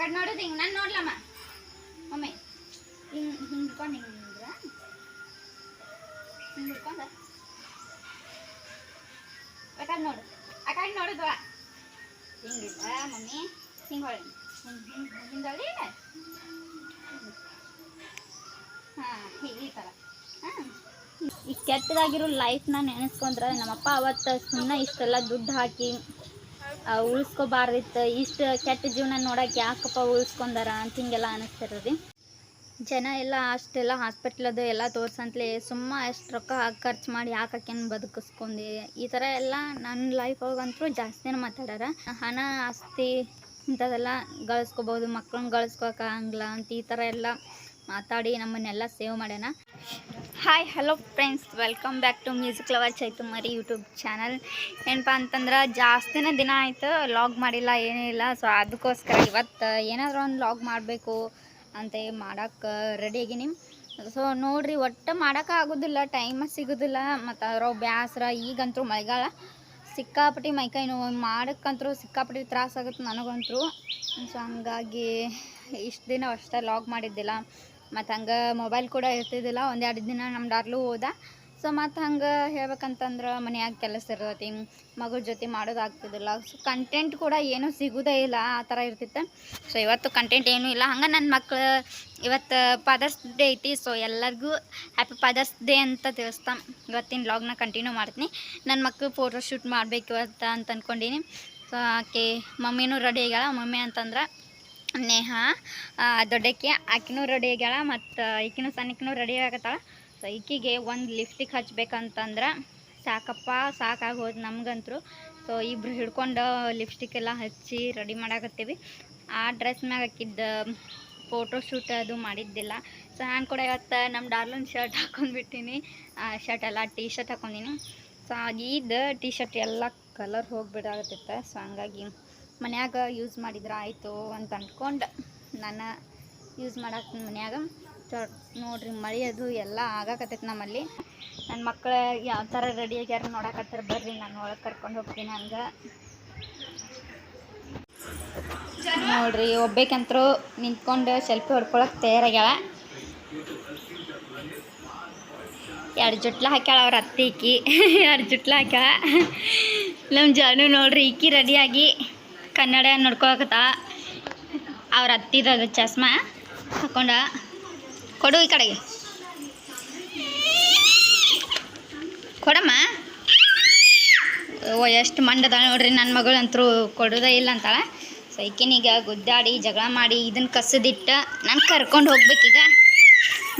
ಕಡೆ ನೋಡೋದು ಹಿಂಗೆ ನಾನು ನೋಡ್ಲಮ್ಮ. ಮಮ್ಮಿ ಹಿಂಗೆ ಹಿಂಗೆ ಹಿಂಗೆ ನಿಂದ್ರ ಹಿಂಗೆ ಹಿಡ್ಕೊಂಡು? ನೋಡು. ಆ ಕಡೆ ನೋಡಿದ್ವ? ಹಿಂಗಿಲ್ಲ ಮಮ್ಮಿ? ಹಿಂಗೆ ಹೊಳಿ ಹಿಂಗೆ ಹಿಂಗೆ ಹಾಂ ಈ ಥರ ಹಾಂ. ಈ ಕೆಟ್ಟದಾಗಿರೋ ಲೈಫ್ನ ನೆನೆಸ್ಕೊಂಡ್ರೆ ನಮ್ಮಪ್ಪ ಅವತ್ತು ಸುಮ್ಮನೆ ಇಷ್ಟೆಲ್ಲ ದುಡ್ಡು ಹಾಕಿ ಉಳಿಸ್ಕೋಬಾರ್ದಿತ್ತು. ಇಷ್ಟು ಕೆಟ್ಟ ಜೀವನ ನೋಡಕ್ಕೆ ಯಾಕಪ್ಪ ಉಳಿಸ್ಕೊಂಡಾರ ಅಂತ ಹಿಂಗೆಲ್ಲ ಅನಿಸ್ತಿರೋದು. ಜನ ಎಲ್ಲ ಅಷ್ಟೆಲ್ಲ ಹಾಸ್ಪಿಟ್ಲದು ಎಲ್ಲ ತೋರ್ಸಂತಲೆ ಸುಮ್ಮ ಅಷ್ಟು ರೊಕ್ಕ ಖರ್ಚು ಮಾಡಿ ಯಾಕೆ ಆಕೆನ ಬದುಕಿಸ್ಕೊಂಡಿ? ಈ ಥರ ಎಲ್ಲ ನನ್ನ ಲೈಫ್ ಒಳಗಂತೂ ಜಾಸ್ತಿನೇ ಮಾತಾಡಾರ. ಹಣ, ಆಸ್ತಿ ಇಂಥದ್ದೆಲ್ಲ ಗಳಿಸ್ಕೋಬೋದು. ಮಕ್ಳನ್ನ ಗಳಿಸ್ಕೋಕಾಗಲ್ಲ ಅಂತ ಈ ಥರ ಎಲ್ಲ ಮಾತಾಡಿ ನಮ್ಮನ್ನೆಲ್ಲ ಸೇವ್ ಮಾಡ್ಯಾನ. Hi hello friends welcome back to music lover ಚೈತುಮರಿ YouTube channel ಏನಪ್ಪ ಅಂತಂದ್ರೆ, ಜಾಸ್ತಿನೇ ದಿನ ಆಯಿತು ಲಾಗ್ ಮಾಡಿಲ್ಲ, ಏನೂ ಇಲ್ಲ. ಸೊ ಅದಕ್ಕೋಸ್ಕರ ಇವತ್ತು, ಏನಾದರೂ ಒಂದು ಲಾಗ್ ಮಾಡಬೇಕು ಅಂತ ಮಾಡೋಕ್ಕೆ ರೆಡಿ ಆಗಿನಿ. ಸೊ ನೋಡಿರಿ, ಒಟ್ಟು ಮಾಡೋಕೆ ಆಗೋದಿಲ್ಲ ಟೈಮ ಸಿಗೋದಿಲ್ಲ. ಮತ್ತು ಅದ್ರಾಗ ಬ್ಯಾಸ್ರ ಈಗಂತೂ ಮಳೆಗಾಲ. ಸಿಕ್ಕಾಪಟ್ಟಿ ಮೈಕೈ ನೋವು, ಮಾಡೋಕ್ಕಂತರೂ ಸಿಕ್ಕಾಪಟ್ಟಿ ತ್ರಾಸಾಗುತ್ತೆ ನನಗಂತೂ ಸೊ ಹಂಗಾಗಿ ಇಷ್ಟು ದಿನ ಅಷ್ಟೇ ಲಾಗ್ ಮಾಡಿದ್ದಿಲ್ಲ. ಮತ್ತು ಹಂಗೆ ಮೊಬೈಲ್ ಕೂಡ ಇರ್ತಿದ್ದಿಲ್ಲ ಒಂದೆರಡು ದಿನ ನಮ್ಮ ಡಾರ್ಲು ಹೋದ. ಸೊ ಮತ್ತು ಹಂಗೆ ಹೇಳ್ಬೇಕಂತಂದ್ರೆ ಮನ್ಯಾಗ ಕೆಲಸ ಇರ್ತೈತಿ ಮಗಳ ಜೊತೆ ಮಾಡೋದಾಗ್ತಿದ್ದಿಲ್ಲ ಸೊ ಕಂಟೆಂಟ್ ಕೂಡ ಏನೂ ಸಿಗೋದೇ ಇಲ್ಲ, ಆ ಥರ ಇರ್ತಿತ್ತು. ಸೊ ಇವತ್ತು ಕಂಟೆಂಟ್ ಏನೂ ಇಲ್ಲ. ಹಂಗೆ ನನ್ನ ಮಕ್ಕಳು ಇವತ್ತು ಫಾದರ್ಸ್ ಡೇ ಐತಿ ಸೊ ಎಲ್ಲರಿಗೂ ಹ್ಯಾಪಿ ಫಾದರ್ಸ್ ಡೇ ಅಂತ ತಿಳಿಸ್ತಾ. ಇವತ್ತಿನ ಲಾಗ್ನ ಕಂಟಿನ್ಯೂ ಮಾಡ್ತೀನಿ. ನನ್ನ ಮಕ್ಕಳು ಫೋಟೋ ಶೂಟ್ ಮಾಡಬೇಕು ಇವತ್ತು ಅಂತ ಅಂದ್ಕೊಂಡೀನಿ ಸೊ ಆಕೆ ಮಮ್ಮಿನೂ ರೆಡಿ ಆಗ್ಯಾಳ. ಮಮ್ಮಿ ಅಂತಂದ್ರೆ ನೇಹ ದೊಡ್ಡಕ್ಕೆ, ಆಕಿನೂ ರೆಡಿ ಆಗ್ಯಾಳ ಮತ್ತು ಈಕಿನೂ ಸಣ್ಣಕಿನೂ ರೆಡಿ ಆಗತ್ತಾಳ. ಸೊ ಈಕಿಗೆ ಒಂದು ಲಿಫ್ಟಿಗೆ ಹಚ್ಬೇಕಂತಂದ್ರೆ ಸಾಕಪ್ಪ ಸಾಕಾಗಿ ಹೋದ್ ನಮ್ಗಂತರು. ಸೊ ಇಬ್ರು ಹಿಡ್ಕೊಂಡು ಲಿಪ್ಸ್ಟಿಕ್ ಎಲ್ಲ ಹಚ್ಚಿ ರೆಡಿ ಮಾಡಾಕತ್ತೀವಿ. ಆ ಡ್ರೆಸ್ ಮ್ಯಾಗ ಹಾಕಿದ್ದ ಫೋಟೋ ಶೂಟ್ ಅದು ಮಾಡಿದ್ದಿಲ್ಲ. ಸೊ ನಾನು ಕೂಡ ಇವತ್ತು ನಮ್ಮ ಡಾರ್ಲನ್ ಶರ್ಟ್ ಹಾಕೊಂಡ್ಬಿಟ್ಟಿನಿ ಶರ್ಟ್ ಎಲ್ಲ ಟೀ ಶರ್ಟ್ ಹಾಕೊಂಡಿನಿ. ಸೊ ಇದು ಟೀ ಶರ್ಟ್ ಎಲ್ಲ ಕಲರ್ ಹೋಗಿಬಿಡಾಗತ್ತೆ ಸೊ ಹಂಗಾಗಿ ಮನ್ಯಾಗ ಯೂಸ್ ಮಾಡಿದ್ರೆ ಆಯಿತು ಅಂತ ಅಂದ್ಕೊಂಡು ನಾನು ಯೂಸ್ ಮಾಡಕ್ಕೆ ಮನ್ಯಾಗ ನೋಡ್ರಿ ಮಳೆ ಅದು ಎಲ್ಲ ಆಗಕತ್ತೈತೆ ನಮ್ಮಲ್ಲಿ. ನನ್ನ ಮಕ್ಕಳು ಯಾವ ಥರ ರೆಡಿ ಆಗ್ಯಾರ ನೋಡಕತ್ತಾರ ಬರ್ರಿ ನಾನು ಒಳಗೆ ಕರ್ಕೊಂಡು ಹೋಗ್ತೀನಿ ಹಂಗೆ. ನೋಡ್ರಿ ಒಬ್ಬೇಕಂತರೂ ನಿಂತ್ಕೊಂಡು ಸೆಲ್ಫಿ ಹೊಡ್ಕೊಳಕ್ಕೆ ತಯಾರಾಗ್ಯಾಳ. ಎರಡು ಜುಟ್ಲ ಹಾಕ್ಯಾಳ ಅವ್ರ ಅತ್ತೆ ಇಕ್ಕಿ ಎರಡು ಜುಟ್ಲ ಹಾಕ್ಯಾಳ. ನಮ್ಮ ಜಾನು ನೋಡ್ರಿ ಇಕ್ಕಿ ರೆಡಿಯಾಗಿ ಕನ್ನಡ ನೋಡ್ಕೊಳಕತ್ತ? ಅವ್ರ ಅತ್ತಿದ ಚಸ್ಮಾ ಹಾಕೊಂಡ ಕೊಡು ಈ ಕಡೆಗೆ. ಕೊಡಮ್ಮ. ಓ, ಎಷ್ಟು ಮಂಡದ ನೋಡ್ರಿ ನನ್ನ ಮಗಳಂತರೂ ಕೊಡೋದೇ ಇಲ್ಲ ಅಂತಾಳೆ. ಸೊ, ಈಕಿನೀಗ ಗುದ್ದಾಡಿ ಜಗಳ ಮಾಡಿ ಇದನ್ನ ಕಸದಿಟ್ಟು ನಾನು ಕರ್ಕೊಂಡು ಹೋಗ್ಬೇಕೀಗ.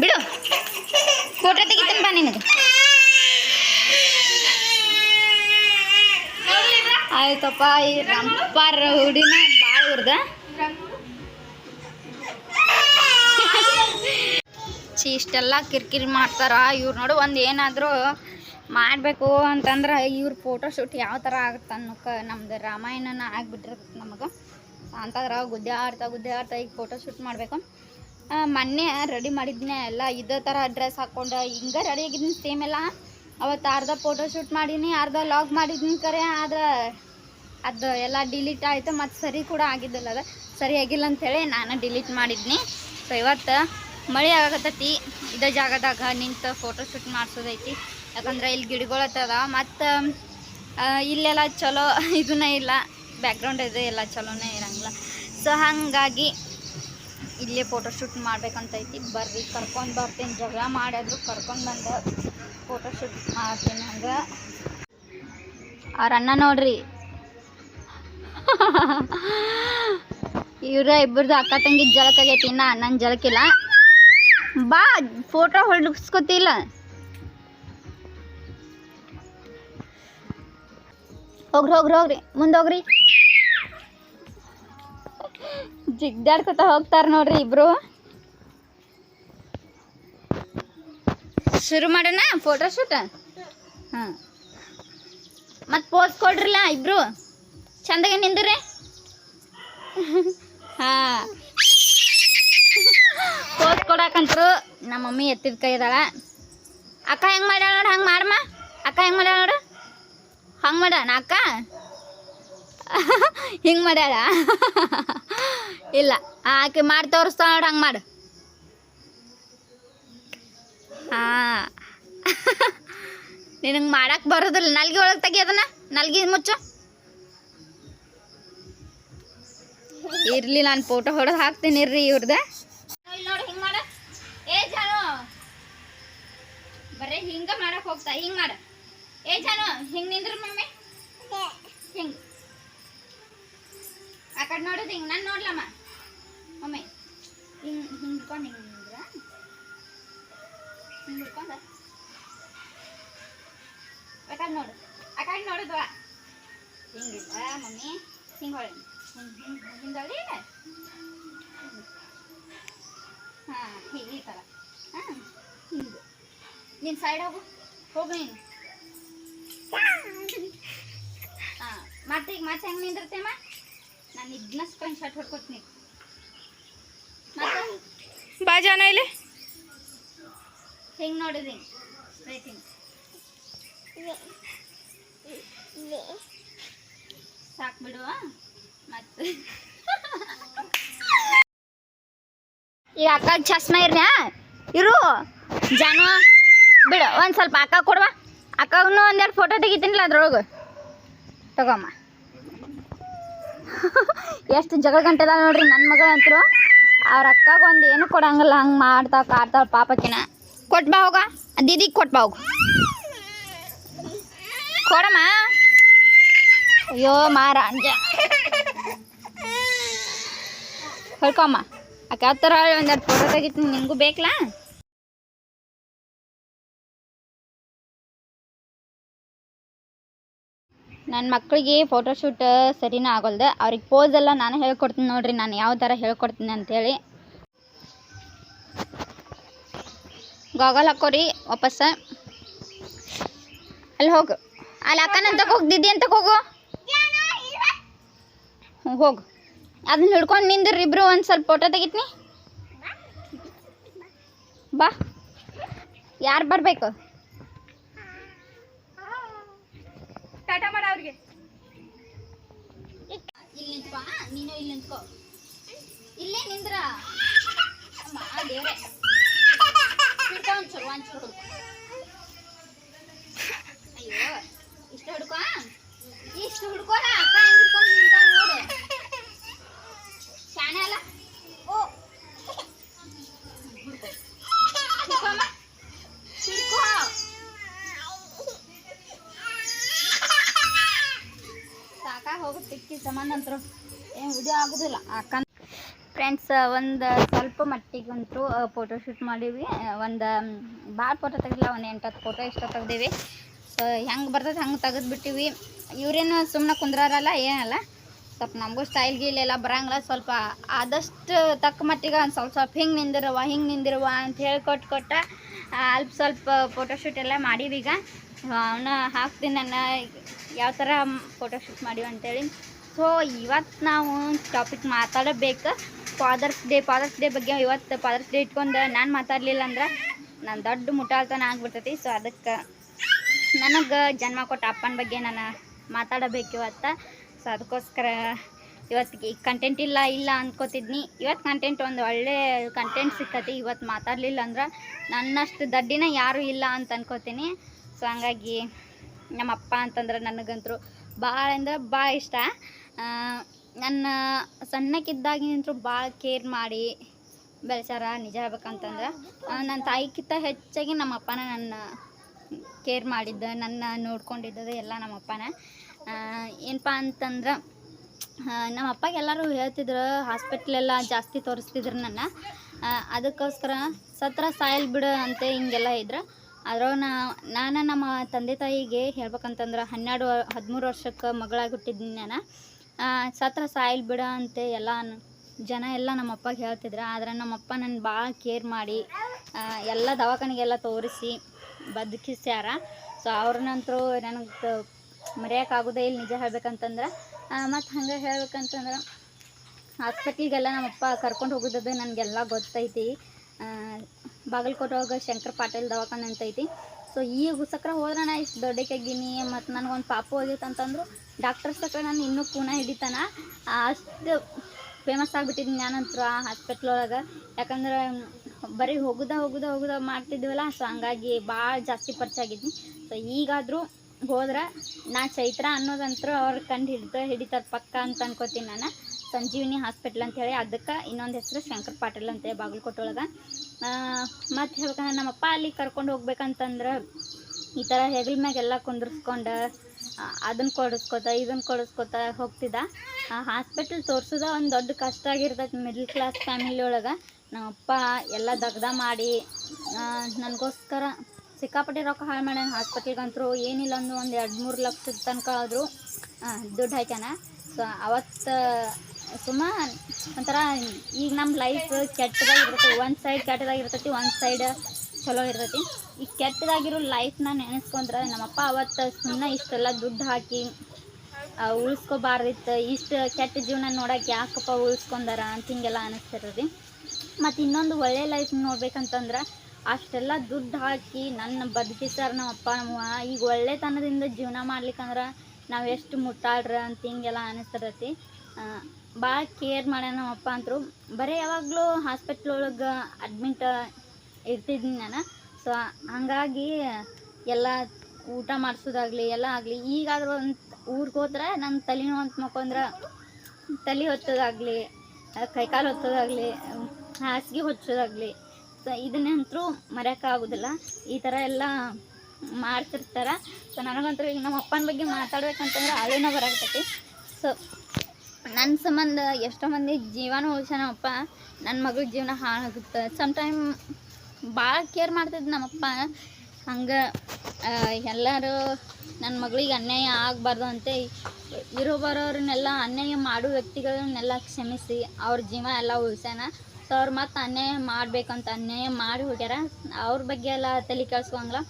ಬಿಡು. ಫೋಟೋ ತೆಗಿತೀನಿ ಬಾ ನಿನಗೆ. ಆಯ್ತಪ್ಪ, ಈ ರಂಪಾರ ಹುಡಿನ ಭಾಳ ಹುರ್ದ ಚಿ ಇಷ್ಟೆಲ್ಲ ಕಿರಿಕಿರಿ ಮಾಡ್ತಾರ. ಇವ್ರು ನೋಡು, ಒಂದು ಏನಾದರೂ ಮಾಡಬೇಕು ಅಂತಂದ್ರೆ ಇವ್ರ ಫೋಟೋ ಶೂಟ್ ಯಾವ ಥರ ಆಗುತ್ತೆ ಅನ್ನೋಕೆ ನಮ್ದು ರಾಮಾಯಣನ ಆಗಿಬಿಟ್ಟಿರ್ತೈತೆ ನಮಗೆ. ಅಂತಂದ್ರೆ ಗುದ್ದೆ ಆಡ್ತಾ ಗುದ್ದೆ ಆಡ್ತಾ ಈಗ ಫೋಟೋ ಶೂಟ್ ಮಾಡಬೇಕು. ಮೊನ್ನೆ ರೆಡಿ ಮಾಡಿದ್ನೆ ಎಲ್ಲ, ಇದೇ ಥರ ಡ್ರೆಸ್ ಹಾಕ್ಕೊಂಡು ಹಿಂಗೆ ರೆಡಿ ಆಗಿದ್ದೀನಿ ಸೇಮ್ ಎಲ್ಲ. ಅವತ್ತು ಅರ್ಧ ಫೋಟೋ ಶೂಟ್ ಮಾಡೀನಿ, ಅರ್ಧ ಲಾಗ್ ಮಾಡಿದ್ದೀನಿ ಕರೆ, ಆದ್ರೆ ಅದು ಎಲ್ಲ ಡಿಲೀಟ್ ಆಯಿತು, ಮತ್ತು ಸರಿ ಕೂಡ ಆಗಿದ್ದಿಲ್ಲ ಅದು. ಸರಿ ಆಗಿಲ್ಲ ಅಂಥೇಳಿ ನಾನು ಡಿಲೀಟ್ ಮಾಡಿದ್ನಿ. ಸೊ ಇವತ್ತು ಮಳೆ ಆಗಕತ್ತೈತಿ, ಇದೇ ಜಾಗದಾಗ ನಿಂತು ಫೋಟೋ ಶೂಟ್ ಮಾಡಿಸೋದೈತಿ. ಯಾಕಂದ್ರೆ ಇಲ್ಲಿ ಗಿಡಗಳತ್ತದ ಮತ್ತು ಇಲ್ಲೆಲ್ಲ ಚಲೋ ಇದನ್ನ ಇಲ್ಲ. ಬ್ಯಾಕ್ಗ್ರೌಂಡ್ ಇದು ಎಲ್ಲ ಚಲೋನೇ ಇರಂಗಿಲ್ಲ. ಸೊ ಹಾಗಾಗಿ ಇಲ್ಲೇ ಫೋಟೋ ಶೂಟ್ ಮಾಡ್ಬೇಕಂತೈತಿ. ಬರ್ರಿ, ಕರ್ಕೊಂಡು ಬರ್ತೀನಿ. ಜಗಳ ಮಾಡಿದ್ರು ಕರ್ಕೊಂಡು ಬಂದು ಫೋಟೋಶೂಟ್ ಮಾಡ್ತೀನಿ ಹಂಗೆ ಅವ್ರ ಅಣ್ಣ ನೋಡ್ರಿ. ಇವ್ರ ಇಬ್ಬರದು ಅಕ್ಕ ತಂಗಿ ಜಲಕ್ ಆಗೈತಿ. ಇನ್ನ ನನ್ನ ಜಲಕಿಲ್ಲ ಬಾ ಫೋಟೋ ಹೊಡ್ಸ್ಕೊತಿಲ್ಲ ಹೋಗ್ರಿ ಹೋಗ್ರಿ ಹೋಗ್ರಿ. ಮುಂದೆ ಹೋಗ್ರಿ. ಜಿಗ್ದಾಡ್ಕೊತ ಹೋಗ್ತಾರ ನೋಡ್ರಿ ಇಬ್ರು. ಶುರು ಮಾಡೋಣ? ಫೋಟೋ ಶೂಟ್ ಹಾಂ. ಮತ್ತೆ ಪೋಸ್ ಕೊಡ್ರಲ್ಲ ಇಬ್ರು? ಚಂದಗೆ ನಿಂದ್ರಿ ಹಾಂ. ಪೋಸ್ ಕೊಡಾಕಂತರು ನಮ್ಮ ಮಮ್ಮಿ ಎತ್ತಿದ ಕೈ ಇದಾಳ ಅಕ್ಕ ಹೆಂಗೆ ಮಾಡ್ಯಾಳ ನೋಡು? ಹಂಗೆ ಮಾಡಮ್ಮ. ಅಕ್ಕ ಹೆಂಗೆ ಮಾಡ್ಯಾಳ ನೋಡು? ಹಂಗೆ ನಾ ಅಕ್ಕ? ಹಿಂಗೆ ಮಾಡ್ಯಾಳ ಇಲ್ಲ, ಆಕೆ ಮಾಡಿ ತೋರಿಸ್ತಾ ನೋಡಿ, ಹಂಗೆ ಮಾಡು. ಹಾಂ. ನಿನಗೆ ಮಾಡಕ್ಕೆ ಬರೋದಿಲ್ಲ, ನಲ್ಗಿ ಒಳಗೆ ತೆಗಿ ಅದನ್ನ, ನಲ್ಗಿ ಮುಚ್ಚು. ಇರಲಿ, ನಾನು ಫೋಟೋ ಹೊಡೆದು ಹಾಕ್ತೀನಿ, ಇರ್ರಿ ಇವ್ರದ್ದು ನೋಡಿ, ಹಿಂಗೆ ಮಾಡ. ಏ ಜಾನು. ಬರೀ, ಹಿಂಗೆ ಮಾಡಕ್ಕೆ ಹೋಗ್ತಾ, ಹಿಂಗೆ ಮಾಡ. ಏ ಜಾನು, ಹಿಂಗೆ ನಿಂದ್ರ ಮಮ್ಮಿ. ಹಿಂಗೆ. ಕಡೆ ನೋಡೋದು ಹಿಂಗೆ ನಾನು ನೋಡ್ಲಮ್ಮ. ಒಮ್ಮೆ ಹಿಂಗೆ ಹಿಂಗೆ ಹಿಂಗೆ ನಿಂದ್ರ ಹಿಂಗೆ ಹಿಡ್ಕೊಂಡ? ಆ ಕಡೆ ನೋಡು. ಆ ಕಡೆ ನೋಡಿದ್ವ. ಹಿಂಗಿಲ್ಲ ಮಮ್ಮಿ? ಹಿಂಗೆ ಹೊಳೆ ಹಿಂಗೆ ಹಿಂಗೆ ಹಿಂದೊಳ್ಳಿ ಹಾಂ, ಹೀಗೆ ಈ ಥರ ಹಾಂ, ಹಿಂಗೆ. ನಿನ್ನ ಸೈಡ್ ಹೋಗು. ಹೋಗು ನೀನು. ಹಾಂ, ಮತ್ತೆ ಈಗ ಮತ್ತೆ ಹೆಂಗೆ ನಿಂದಿರ್ತೇಮ್ಮ? ನಾನು ಇದನ್ನ ಸ್ಕ್ರೀನ್ ಶಾಟ್ ಹೊಡ್ಕೊತೀನಿ ಮತ್ತೆ? ಬಾ ಜಾನ ಇಲ್ಲಿ. ಹೆಂಗೆ ನೋಡಿದ್ರಿ ಸ್ಟ್ರೈಟ್ ಹಿಂಗೆ ಸಾಕು ಬಿಡುವ ಮತ್ತೆ? ಈಗ ಅಕ್ಕ ಚಸ್ಮ ಇರ್ನ ಇರು. ಜಾನು ಬಿಡು ಒಂದು ಸ್ವಲ್ಪ ಅಕ್ಕ ಕೊಡುವ. ಅಕ್ಕಗೂ ಒಂದೆರಡು ಫೋಟೋ ತೆಗಿತೀನಿಲ್ಲ ಅದ್ರೊಳಗೆ. ತಗೊಮ್ಮ. ಎಷ್ಟು ಜಗಳ ಗಂಟೆಲ್ಲ ನೋಡ್ರಿ ನನ್ನ ಮಗಳಂತರು ಅವ್ರ ಅಕ್ಕಾಗ ಒಂದು ಏನು ಕೊಡಂಗಿಲ್ಲ, ಹಂಗೆ ಮಾಡ್ತಾವ, ಕಾಡ್ತಾವ ಪಾಪಕಿನ. ಕೊಟ್ಬಾ ಹೋಗ ದೀದಿಗೆ ಕೊಟ್ ಬಾ ಹೋಗು. ಕೊಡಮ್ಮ. ಅಯ್ಯೋ, ಮಾರ, ಅಂಜ. ಹೊಳ್ಕೊಮ್ಮ ಅಕ್ಕ ಥರ ಒಂದು ಎರಡು ಫೋಟೋ ತೆಗಿತೀನಿ ನಿಂಗೂ ಬೇಕಲಾ? ನನ್ನ ಮಕ್ಕಳಿಗೆ ಫೋಟೋಶೂಟ್ ಸರಿನೇ ಆಗೋಲ್ದು. ಅವ್ರಿಗೆ ಪೋಸ್ ಎಲ್ಲ ನಾನು ಹೇಳ್ಕೊಡ್ತೀನಿ ನೋಡ್ರಿ, ನಾನು ಯಾವ ಥರ ಹೇಳ್ಕೊಡ್ತೀನಿ ಅಂಥೇಳಿ ಗಾಗಲ್ ಹಾಕೋರಿ, ವಾಪಸ್. ಅಲ್ಲಿ ಹೋಗು. ಅಲ್ಲಿ, ಅಕ್ಕನ ಅಂತಕ್ಕೆ ದಿದ್ದಿ ಅಂತ ಹೋಗು. ಹ್ಞೂ ಹೋಗು. ಅದನ್ನ ಹಿಡ್ಕೊಂಡು ನಿಂದ್ರಿ ಇಬ್ರು, ಒಂದು ಸ್ವಲ್ಪ ಫೋಟೋ ತೆಗಿತೀನಿ. ಬಾ. ಯಾರು ಬರಬೇಕು? ಟಾಟಾ ಮಾಡ ಅವ್ರಿಗೆ. ಇಲ್ಲಿ ನಿಂತ್ಕೋ ನೀನು ಇಲ್ಲಿ ನಿಂತ್ಕೋ. ಇಲ್ಲೇ ನಿಂದ್ರ. ಒಂಚೂರು ಒಂಚೂರು ಹುಡ್ಕೊ ಅಯ್ಯೋ ಇಷ್ಟು ಹುಡ್ಕೋ ಆ? ಇಷ್ಟು ಹುಡ್ಕೋಲ ಅಕ್ಕ ಹೆಂಗ್ ಹಿಡ್ಕೊಂಡು ನಿಂತಾಳ ನೋಡು ಶಾಣೆ ಅಲ್ಲ ಓ ಹುಡ್ಕೊ ಹಿಡ್ಕೊ ಅಮ್ಮ. ಹಿಡ್ಕೊ ಸಾಕಾಗಿ ಹೋಗುತ್ತೆ ಟಿಕ್ಕಿ ಸಂಬಂಧ ಅಂತರು ಏನು ವಿಡಿಯೋ ಆಗೋದಿಲ್ಲ ಅಕ್ಕ ಫ್ರೆಂಡ್ಸ್ ಒಂದು ಸ್ವಲ್ಪ ಮಟ್ಟಿಗೆ ಫೋಟೋ ಫೋಟೋಶೂಟ್ ಮಾಡೀವಿ. ಒಂದು ಭಾಳ ಫೋಟೋ ತೆಗಿಲ್ಲ ಒಂದು ಎಂಟು ಹತ್ತು ಫೋಟೋ ಇಷ್ಟ ತೆಗ್ದೀವಿ. ಸೊ ಹೆಂಗೆ ಬರ್ತದೆ ಹಂಗೆ ತೆಗೆದ್ಬಿಟ್ಟಿವಿ ಇವ್ರೇನು ಸುಮ್ಮನೆ ಕುಂದ್ರಾರಲ್ಲ, ಏನಲ್ಲ. ಸ್ವಲ್ಪ ನಮಗೂ ಸ್ಟೈಲ್ ಗೀಲ್ ಬರಂಗಿಲ್ಲ. ಸ್ವಲ್ಪ ಆದಷ್ಟು ತಕ್ಕ ಮಟ್ಟಿಗೆ ಒಂದು ಸ್ವಲ್ಪ ಸ್ವಲ್ಪ ಹಿಂಗೆ ನಿಂದಿರುವ ಹಿಂಗೆ ನಿಂದಿರುವ ಅಂತ ಹೇಳಿ ಕೊಟ್ಟು ಕೊಟ್ಟ, ಅಲ್ಪ ಸ್ವಲ್ಪ ಫೋಟೋಶೂಟ್ ಎಲ್ಲ ಈಗ. ಅವನ್ನ ಹಾಕ್ತೀನಿ ನನ್ನ, ಯಾವ ಥರ ಫೋಟೋಶೂಟ್ ಮಾಡೀವಿ ಅಂತೇಳಿ. ಸೊ ಇವತ್ತು ನಾವು ಟಾಪಿಕ್ ಮಾತಾಡಬೇಕು. ಫಾದರ್ಸ್ ಡೇ ಫಾದರ್ಸ್ ಡೇ ಬಗ್ಗೆ ಇವತ್ತು ಫಾದರ್ಸ್ ಡೇ ಇಟ್ಕೊಂಡು ನಾನು ಮಾತಾಡಲಿಲ್ಲ ಅಂದ್ರೆ ನಾನು ದೊಡ್ಡ ಮುಟ್ಟಾಳ್ತನ ಆಗ್ಬಿಡ್ತೈತಿ. ಸೊ ಅದಕ್ಕೆ ನನಗೆ ಜನ್ಮ ಕೊಟ್ಟ ಅಪ್ಪನ ಬಗ್ಗೆ ನಾನು ಮಾತಾಡಬೇಕು ಇವತ್ತು. ಸೊ ಅದಕ್ಕೋಸ್ಕರ ಇವತ್ತಿಗೆ ಕಂಟೆಂಟ್ ಇಲ್ಲ ಇಲ್ಲ ಅಂದ್ಕೋತಿದ್ನಿ ಇವತ್ತು ಕಂಟೆಂಟ್ ಒಂದು ಒಳ್ಳೆ ಕಂಟೆಂಟ್ ಸಿಕ್ಕತಿ. ಇವತ್ತು ಮಾತಾಡಲಿಲ್ಲ ಅಂದ್ರೆ ನನ್ನಷ್ಟು ದಡ್ಡಿನ ಯಾರೂ ಇಲ್ಲ ಅಂತ ಅನ್ಕೋತೀನಿ. ಸೊ ಹಂಗಾಗಿ ನಮ್ಮ ಅಪ್ಪ ಅಂತಂದ್ರೆ ನನಗಂತರೂ ಭಾಳ ಅಂದ್ರೆ ಭಾಳ ಇಷ್ಟ. ನನ್ನ ಸಣ್ಣಕ್ಕಿದ್ದಾಗಿಂತರೂ ಭಾಳ ಕೇರ್ ಮಾಡಿ ಬೆಳೆಸ್ಯಾರ ನಿಜ ಹೇಳ್ಬೇಕಂತಂದ್ರೆ. ನನ್ನ ತಾಯಿಗಿಂತ ಹೆಚ್ಚಾಗಿ ನಮ್ಮ ಅಪ್ಪನ ನನ್ನ ಕೇರ್ ಮಾಡಿದ್ದ, ನನ್ನ ನೋಡ್ಕೊಂಡಿದ್ದದ ಎಲ್ಲ ನಮ್ಮ ಅಪ್ಪನ ಏನಪ್ಪ ಅಂತಂದ್ರೆ ನಮ್ಮ ಅಪ್ಪಗೆ ಎಲ್ಲರೂ ಹೇಳ್ತಿದ್ರು, ಹಾಸ್ಪಿಟ್ಲೆಲ್ಲ ಜಾಸ್ತಿ ತೋರಿಸ್ತಿದ್ರು ನನ್ನ. ಅದಕ್ಕೋಸ್ಕರ ಸತ್ರ ಸಾಯಲ್ ಬಿಡು ಅಂತ ಹಿಂಗೆಲ್ಲ ಇದ್ರು. ಅದ್ರೊಳಗೆ ನಾ, ನಾನು ನಮ್ಮ ತಂದೆ ತಾಯಿಗೆ ಹೇಳ್ಬೇಕಂತಂದ್ರೆ ಹನ್ನೆರಡು, ಹದಿಮೂರು ವರ್ಷಕ್ಕೆ ಮಗಳಾಗಿ ಹುಟ್ಟಿದ್ದೀನಿ ನಾನು. ಸತ್ರ ಸಾಯಿಲ್ ಬಿಡ ಅಂತ ಎಲ್ಲ ಜನ ಎಲ್ಲ ನಮ್ಮ ಅಪ್ಪಗೆ ಹೇಳ್ತಿದ್ರು. ಆದ್ರೆ ನಮ್ಮಪ್ಪ ನನ್ನ ಭಾಳ ಕೇರ್ ಮಾಡಿ ಎಲ್ಲ ದವಾಖಾನೆಗೆಲ್ಲ ತೋರಿಸಿ ಬದುಕಿಸ್ಯಾರ. ಸೊ ನಂತರ ನನಗೆ ಮರೆಯೋಕ್ಕಾಗೋದೇ ಇಲ್ಲಿ ನಿಜ ಹೇಳ್ಬೇಕಂತಂದ್ರೆ ಮತ್ತು ಹಂಗೆ ಹೇಳ್ಬೇಕಂತಂದ್ರೆ ಹಾಸ್ಪಿಟ್ಲಿಗೆಲ್ಲ ನಮ್ಮಪ್ಪ ಕರ್ಕೊಂಡು ಹೋಗೋದದು ನನಗೆಲ್ಲ ಗೊತ್ತೈತಿ. ಬಾಗಲಕೋಟೆ ಒಳಗೆ ಶಂಕರ್ ಪಾಟೀಲ್ ದವಾಖಾನೆ ಅಂತ ಐತಿ ಸೊ ಈಗ ಸಕ್ರ ಹೋದ್ರೆ ನಾ ಇಷ್ಟು ದೊಡ್ಡಕ್ಕಾಗೀನಿ ಮತ್ತು ನನಗೊಂದು ಪಾಪು ಹೋಗಿತ್ತು ಅಂತಂದ್ರು ಡಾಕ್ಟರ್ಸ್ ಸಕ್ರ ನಾನು ಇನ್ನೂ ಕೂನ ಹಿಡಿತಾನ. ಅಷ್ಟು ಫೇಮಸ್ ಆಗಿಬಿಟ್ಟಿದ್ದೀನಿ ನಾನಂತೂ ಆ ಹಾಸ್ಪಿಟ್ಲ್ ಒಳಗೆ. ಯಾಕಂದ್ರೆ, ಬರೀ ಹೋಗುದ ಹೋಗುದ ಹೋಗುದ ಮಾಡ್ತಿದ್ವಲ್ಲ ಸೊ ಹಂಗಾಗಿ ಭಾಳ ಜಾಸ್ತಿ ಖರ್ಚಾಗಿದ್ದೀನಿ ಸೊ ಈಗಾದರೂ ಹೋದ್ರೆ ನಾ ಚೈತ್ರ ಅನ್ನೋದಂತರೂ ಅವ್ರು ಕಂಡು ಹಿಡಿತ ಹಿಡಿತಾರೆ ಪಕ್ಕ ಅಂತ ಅನ್ಕೋತೀನಿ ನಾನು. ಸಂಜೀವಿನಿ ಹಾಸ್ಪಿಟ್ಲ್ ಅಂತ ಹೇಳಿ, ಅದಕ್ಕೆ ಇನ್ನೊಂದು ಹೆಸರು ಶಂಕರ್ ಪಾಟೀಲ್ ಅಂತೇಳಿ ಬಾಗಲಕೋಟೆ ಒಳಗೆ. ಮತ್ತು ಹೇಳ್ಬೇಕಂದ್ರೆ ನಮ್ಮಪ್ಪ ಅಲ್ಲಿ ಕರ್ಕೊಂಡು ಹೋಗ್ಬೇಕಂತಂದ್ರೆ ಈ ಥರ ಹೆಗಲ ಮ್ಯಾಗೆಲ್ಲ ಕುಂದ್ರಿಸ್ಕೊಂಡು ಅದನ್ನು ಕೊಡಿಸ್ಕೊತ ಇದನ್ನು ಕೊಡಿಸ್ಕೊತ ಹೋಗ್ತಿದ್ದ. ಹಾಸ್ಪಿಟಲ್ ತೋರ್ಸೋದ ಒಂದು ದೊಡ್ಡ ಕಷ್ಟ ಆಗಿರ್ತೈತೆ ಮಿಡ್ಲ್ ಕ್ಲಾಸ್ ಫ್ಯಾಮಿಲಿ ಒಳಗೆ. ನಮ್ಮಪ್ಪ ಎಲ್ಲ ದಗ್ದ ಮಾಡಿ ನನಗೋಸ್ಕರ ಸಿಕ್ಕಾಪಟ್ಟೆ ರೊಕ್ಕ ಹಾಳು ಮಾಡ್ಯಾನ ಹಾಸ್ಪಿಟ್ಲಿಗಂತರೂ ಏನಿಲ್ಲ ಅಂದ್ರೂ ಒಂದು ಎರಡು ಮೂರು ಲಕ್ಷದ ತನಕ ಆದರೂ ದುಡ್ಡು ಹಾಕ್ಯಾನ. ಸೊ ಅವತ್ತು ಸುಮ್ಮ ಒಂಥರ ಈಗ ನಮ್ಮ ಲೈಫ್ ಕೆಟ್ಟದಾಗಿರ್ತೈತಿ, ಒಂದು ಸೈಡ್ ಕೆಟ್ಟದಾಗಿರ್ತೈತಿ, ಒಂದು ಸೈಡ್ ಚಲೋ ಇರ್ತೈತಿ. ಈ ಕೆಟ್ಟದಾಗಿರೋ ಲೈಫ್ನ ನೆನೆಸ್ಕೊಂಡ್ರೆ ನಮ್ಮಪ್ಪ ಅವತ್ತು ಸುಮ್ಮನೆ ಇಷ್ಟೆಲ್ಲ ದುಡ್ಡು ಹಾಕಿ ಉಳಿಸ್ಕೋಬಾರ್ದಿತ್ತು. ಇಷ್ಟು ಕೆಟ್ಟ ಜೀವನ ನೋಡಕ್ಕೆ ಯಾಕಪ್ಪ ಉಳಿಸ್ಕೊಂಡಾರ ಅಂತ ಹಿಂಗೆಲ್ಲ ಅನಿಸ್ತಿರ್ತೈತಿ. ಮತ್ತು ಇನ್ನೊಂದು ಒಳ್ಳೆ ಲೈಫ್ ನೋಡ್ಬೇಕಂತಂದ್ರೆ ಅಷ್ಟೆಲ್ಲ ದುಡ್ಡು ಹಾಕಿ ನನ್ನ ಬದುಕಿಸ್ತಾರೆ ನಮ್ಮ ಅಪ್ಪ ನಮ್ಮವ್ವ ಈಗ ಒಳ್ಳೆತನದಿಂದ ಜೀವನ ಮಾಡ್ಲಿಕ್ಕಂದ್ರೆ ನಾವು ಎಷ್ಟು ಮುಟ್ಟಾಳ್ರ ಅಂತ ಹಿಂಗೆಲ್ಲ ಅನಿಸ್ತೈತಿ ಭಾಳ ಕೇರ್ ಮಾಡ್ಯಾನ ನಮ್ಮಪ್ಪ ಅಂತರು. ಬರೀ ಯಾವಾಗಲೂ ಹಾಸ್ಪಿಟ್ಲ್ ಒಳಗೆ ಅಡ್ಮಿಟ್ ಇರ್ತಿದ್ದೀನಿ ನಾನು. ಸೊ ಹಂಗಾಗಿ ಎಲ್ಲ ಊಟ ಮಾಡಿಸೋದಾಗಲಿ, ಎಲ್ಲ ಆಗಲಿ, ಈಗಾದರೂ ಒಂದು ಊರಿಗೆ ಹೋದ್ರೆ ನನ್ನ ತಲೆನೋ ಅಂತ ಮಕ್ಕೊಂದ್ರೆ ತಲೆ ಹೊತ್ತೋದಾಗಲಿ ಕೈಕಾಲು ಹೊತ್ತೋದಾಗಲಿ, ಹಾಸಿಗೆ ಹೊಚ್ಚೋದಾಗಲಿ ಸೊ ಇದನ್ನಂತರೂ ಮರೆಯೋಕ್ಕಾಗೋದಿಲ್ಲ ಈ ಥರ ಎಲ್ಲ ಮಾಡ್ತಿರ್ತಾರೆ. ಸೊ ನನಗಂತೂ ಈಗ ನಮ್ಮ ಅಪ್ಪನ ಬಗ್ಗೆ ಮಾತಾಡ್ಬೇಕಂತಂದ್ರೆ ಅಳೇನೋ ಬರಾಗ್ತೈತಿ ಸೊ ನನ್ನ ಸಂಬಂಧ ಎಷ್ಟೋ ಮಂದಿ ಜೀವನ ಉಳಿಸ್ಯಾನಪ್ಪ. ನನ್ನ ಮಗಳ ಜೀವನ ಹಾಳಾಗುತ್ತೆ. ಸಮ್ ಟೈಮ್ ಭಾಳ ಕೇರ್ ಮಾಡ್ತಿದ್ದು ನಮ್ಮಪ್ಪ. ಹಂಗೆ ಎಲ್ಲರೂ ನನ್ನ ಮಗಳಿಗೆ ಅನ್ಯಾಯ ಆಗಬಾರ್ದು ಅಂತ. ಇರೋ ಬರೋರನ್ನೆಲ್ಲ ಅನ್ಯಾಯ ಮಾಡೋ ವ್ಯಕ್ತಿಗಳನ್ನೆಲ್ಲ ಕ್ಷಮಿಸಿ. ಅವ್ರ ಜೀವನ ಎಲ್ಲ ಉಳ್ಸ್ಯಾನ. ಸೊ ಅವ್ರು ಮತ್ತೆ ಅನ್ಯಾಯ ಮಾಡಬೇಕಂತ ಅನ್ಯಾಯ ಮಾಡಿ ಹೋಗ್ಯಾರ. ಅವ್ರ ಬಗ್ಗೆ ಎಲ್ಲ ತಲೆ ಕೆಡ್ಸ್ಕೊಂಗಿಲ್ಲ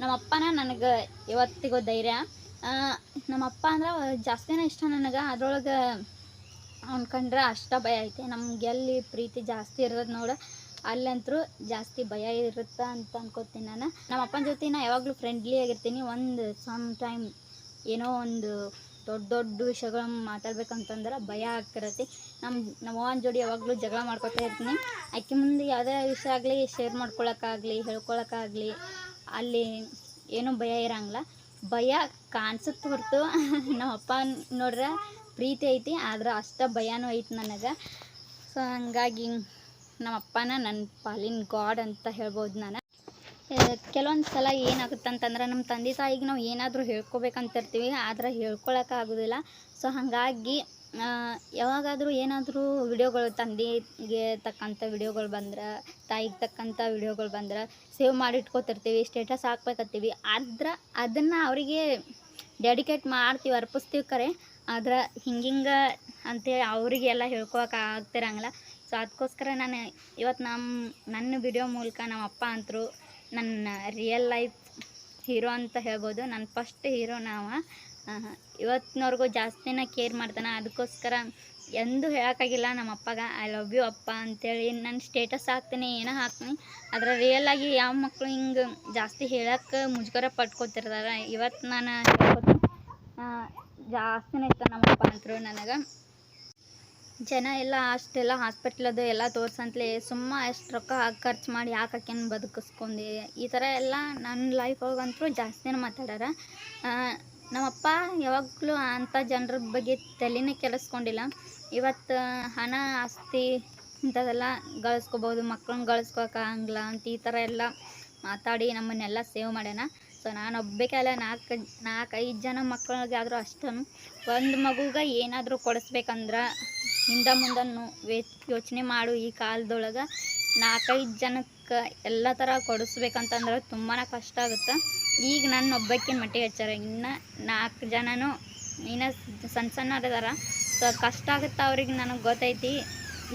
ನಮ್ಮಪ್ಪನ ನನಗೆ ಇವತ್ತಿಗೂ ಧೈರ್ಯ. ನಮ್ಮ ಅಪ್ಪ ಅಂದ್ರೆ ಜಾಸ್ತಿನೇ ಇಷ್ಟ ನನಗೆ. ಅದ್ರೊಳಗೆ ಅವ್ನ ಕಂಡ್ರೆ ಅಷ್ಟ ಭಯ ಐತೆ. ನಮ್ಗೆ ಎಲ್ಲಿ ಪ್ರೀತಿ ಜಾಸ್ತಿ ಇರೋದು ನೋಡು. ಅಲ್ಲಂತರೂ ಜಾಸ್ತಿ ಭಯ ಇರುತ್ತೆ ಅಂತ ಅನ್ಕೋತೀನಿ ನಾನು. ನಮ್ಮ ಅಪ್ಪನ ಜೊತೆ ನಾ ಯಾವಾಗಲೂ ಫ್ರೆಂಡ್ಲಿ ಆಗಿರ್ತೀನಿ. ಒಂದು ಸಮ್ ಟೈಮ್ ಏನೋ ಒಂದು ದೊಡ್ಡ ದೊಡ್ಡ ವಿಷಯಗಳನ್ನ ಮಾತಾಡ್ಬೇಕಂತಂದ್ರೆ ಭಯ ಆಗ್ತಿರತ್ತೆ. ನಮ್ಮ ನಮ್ಮವ್ವನ ಜೋಡಿ ಯಾವಾಗಲೂ ಜಗಳ ಮಾಡ್ಕೊತಾ ಇರ್ತೀನಿ. ಆಕೆ ಮುಂದೆ ಯಾವುದೇ ವಿಷಯ ಆಗಲಿ ಶೇರ್ ಮಾಡ್ಕೊಳಕ್ಕಾಗಲಿ ಹೇಳ್ಕೊಳಕ್ಕಾಗಲಿ ಅಲ್ಲಿ ಏನೂ ಭಯ ಇರಂಗಿಲ್ಲ. ಭಯ ಕಾಣಿಸುತ್ತೆ ಹೊರತು. ನಮ್ಮ ಅಪ್ಪ ನೋಡ್ರೆ ಪ್ರೀತಿ ಐತಿ, ಆದ್ರೆ ಅಷ್ಟ ಭಯನೂ ಐತಿ ನನಗೆ. ಸೊ ಹಂಗಾಗಿ ನಮ್ಮ ಅಪ್ಪನ ನನ್ನ ಪಾಲಿನ ಗಾಡ್ ಅಂತ ಹೇಳ್ಬೋದು ನಾನು. ಕೆಲವೊಂದು ಸಲ ಏನಾಗುತ್ತೆ ಅಂತಂದ್ರೆ ನಮ್ಮ ತಂದೆ ತಾಯಿಗೆ ನಾವು ಏನಾದರೂ ಹೇಳ್ಕೊಬೇಕಂತಿರ್ತೀವಿ, ಆದ್ರೆ ಹೇಳ್ಕೊಳಕ್ಕೆ ಆಗೋದಿಲ್ಲ. ಸೊ ಹಾಗಾಗಿ ಯಾವಾಗಾದರೂ ಏನಾದರೂ ವಿಡಿಯೋಗಳು ತಂದೆಗೆ ತಕ್ಕಂಥ ವಿಡಿಯೋಗಳು ಬಂದ್ರೆ, ತಾಯಿಗೆ ತಕ್ಕಂಥ ವಿಡಿಯೋಗಳು ಬಂದ್ರೆ ಸೇವ್ ಮಾಡಿ ಇಟ್ಕೋತಿರ್ತೀವಿ ಸ್ಟೇಟಸ್ ಹಾಕ್ಬೇಕತ್ತೀವಿ. ಆದ್ರೆ ಅದನ್ನು ಅವರಿಗೆ ಡೆಡಿಕೇಟ್ ಮಾಡ್ತೀವಿ, ಅರ್ಪಿಸ್ತೀವಿ ಕರೆ. ಆದ್ರೆ ಹಿಂಗಿಂಗೆ ಅಂತೇಳಿ ಅವರಿಗೆಲ್ಲ ಹೇಳ್ಕೊಳಕ್ಕೆ ಆಗ್ತಿರಂಗಿಲ್ಲ. ಸೊ ಅದಕ್ಕೋಸ್ಕರ ನಾನು ಇವತ್ತು ನಮ್ಮ ನನ್ನ ವಿಡಿಯೋ ಮೂಲಕ ನಮ್ಮ ಅಪ್ಪ ಅಂತರು ನನ್ನ ರಿಯಲ್ ಲೈಫ್ ಹೀರೋ ಅಂತ ಹೇಳ್ಬೋದು. ನನ್ನ ಫಸ್ಟ್ ಹೀರೋ ನಾವ. ಇವತ್ತಿನವರೆಗೂ ಜಾಸ್ತಿನ ಕೇರ್ ಮಾಡ್ತಾನೆ. ಅದಕ್ಕೋಸ್ಕರ ಎಂದೂ ಹೇಳೋಕ್ಕಾಗಿಲ್ಲ ನಮ್ಮ ಅಪ್ಪಗೆ ಐ ಲವ್ ಯು ಅಪ್ಪ ಅಂತೇಳಿ ನಾನು ಸ್ಟೇಟಸ್ ಹಾಕ್ತೀನಿ ಏನೋ ಹಾಕ್ತೀನಿ. ಆದರೆ ರಿಯಲಾಗಿ ಯಾವ ಮಕ್ಕಳು ಹಿಂಗೆ ಜಾಸ್ತಿ ಹೇಳೋಕ್ಕೆ ಮುಜುಗರ ಪಟ್ಕೋತಿರ್ತಾರೆ ಇವತ್ತು ನಾನು ಆ, ಜಾಸ್ತಿನೇ ಇಷ್ಟ ನಮ್ಮಪ್ಪ ಅಂತರು ನನಗೆ. ಜನ ಎಲ್ಲ ಅಷ್ಟೆಲ್ಲ ಹಾಸ್ಪಿಟ್ಲದು ಎಲ್ಲ ತೋರ್ಸಂತ್ಲೆ ಸುಮ್ಮ ಎಷ್ಟು ರೊಕ್ಕ ಖರ್ಚು ಮಾಡಿ ಯಾಕೆ ಹಾಕ್ಯನ್ ಬದುಕಿಸ್ಕೊಂಡಿ. ಈ ಥರ ಎಲ್ಲ ನನ್ನ ಲೈಫ್ ಒಳಗಂತೂ ಜಾಸ್ತಿನೇ ಮಾತಾಡ್ಯಾರ ನಮ್ಮಪ್ಪ ಯಾವಾಗಲೂ ಅಂಥ ಜನರ ಬಗ್ಗೆ ತಲೆನೇ ಕೆಲಸ್ಕೊಂಡಿಲ್ಲ ಇವತ್ತು ಹಣ, ಆಸ್ತಿ ಇಂಥದೆಲ್ಲ ಗಳಿಸ್ಕೋಬೋದು ಮಕ್ಕಳನ್ನ ಗಳಿಸ್ಕೊಳಕ್ಕಾಗಂಗಿಲ್ಲ ಅಂತ ಈ ಥರ ಎಲ್ಲ ಮಾತಾಡಿ ನಮ್ಮನ್ನೆಲ್ಲ ಸೇವ್ ಮಾಡ್ಯಾನ. ಸೊ ನಾನು ಒಬ್ಬಕ್ಕೆ ಅಲ್ಲ, ನಾಲ್ಕು, ನಾಲ್ಕೈದು ಜನ ಮಕ್ಕಳಿಗೆ ಆದರೂ ಅಷ್ಟನ್ನು ಒಂದು ಮಗುಗೆ ಏನಾದರೂ ಕೊಡಿಸ್ಬೇಕಂದ್ರೆ ಹಿಂದೆ ಮುಂದನ್ನು ಯೋಚನೆ ಮಾಡು. ಈ ಕಾಲದೊಳಗೆ ನಾಲ್ಕೈದು ಜನಕ್ಕೆ ಎಲ್ಲ ಥರ ಕೊಡಿಸ್ಬೇಕಂತಂದ್ರೆ ತುಂಬಾ ಕಷ್ಟ ಆಗುತ್ತೆ. ಈಗ ನನ್ನ ಒಬ್ಬಕ್ಕಿನ ಮಟ್ಟಿಗೆ ಹಚ್ಚಾರ ಇನ್ನು ನಾಲ್ಕು ಜನನೂ ಇನ್ನು ಸಣ್ಣ ಸಣ್ಣವ್ರು ಅದಾರ ಸೊ ಕಷ್ಟ ಆಗುತ್ತೆ ಅವ್ರಿಗೆ ನನಗೆ ಗೊತ್ತೈತಿ.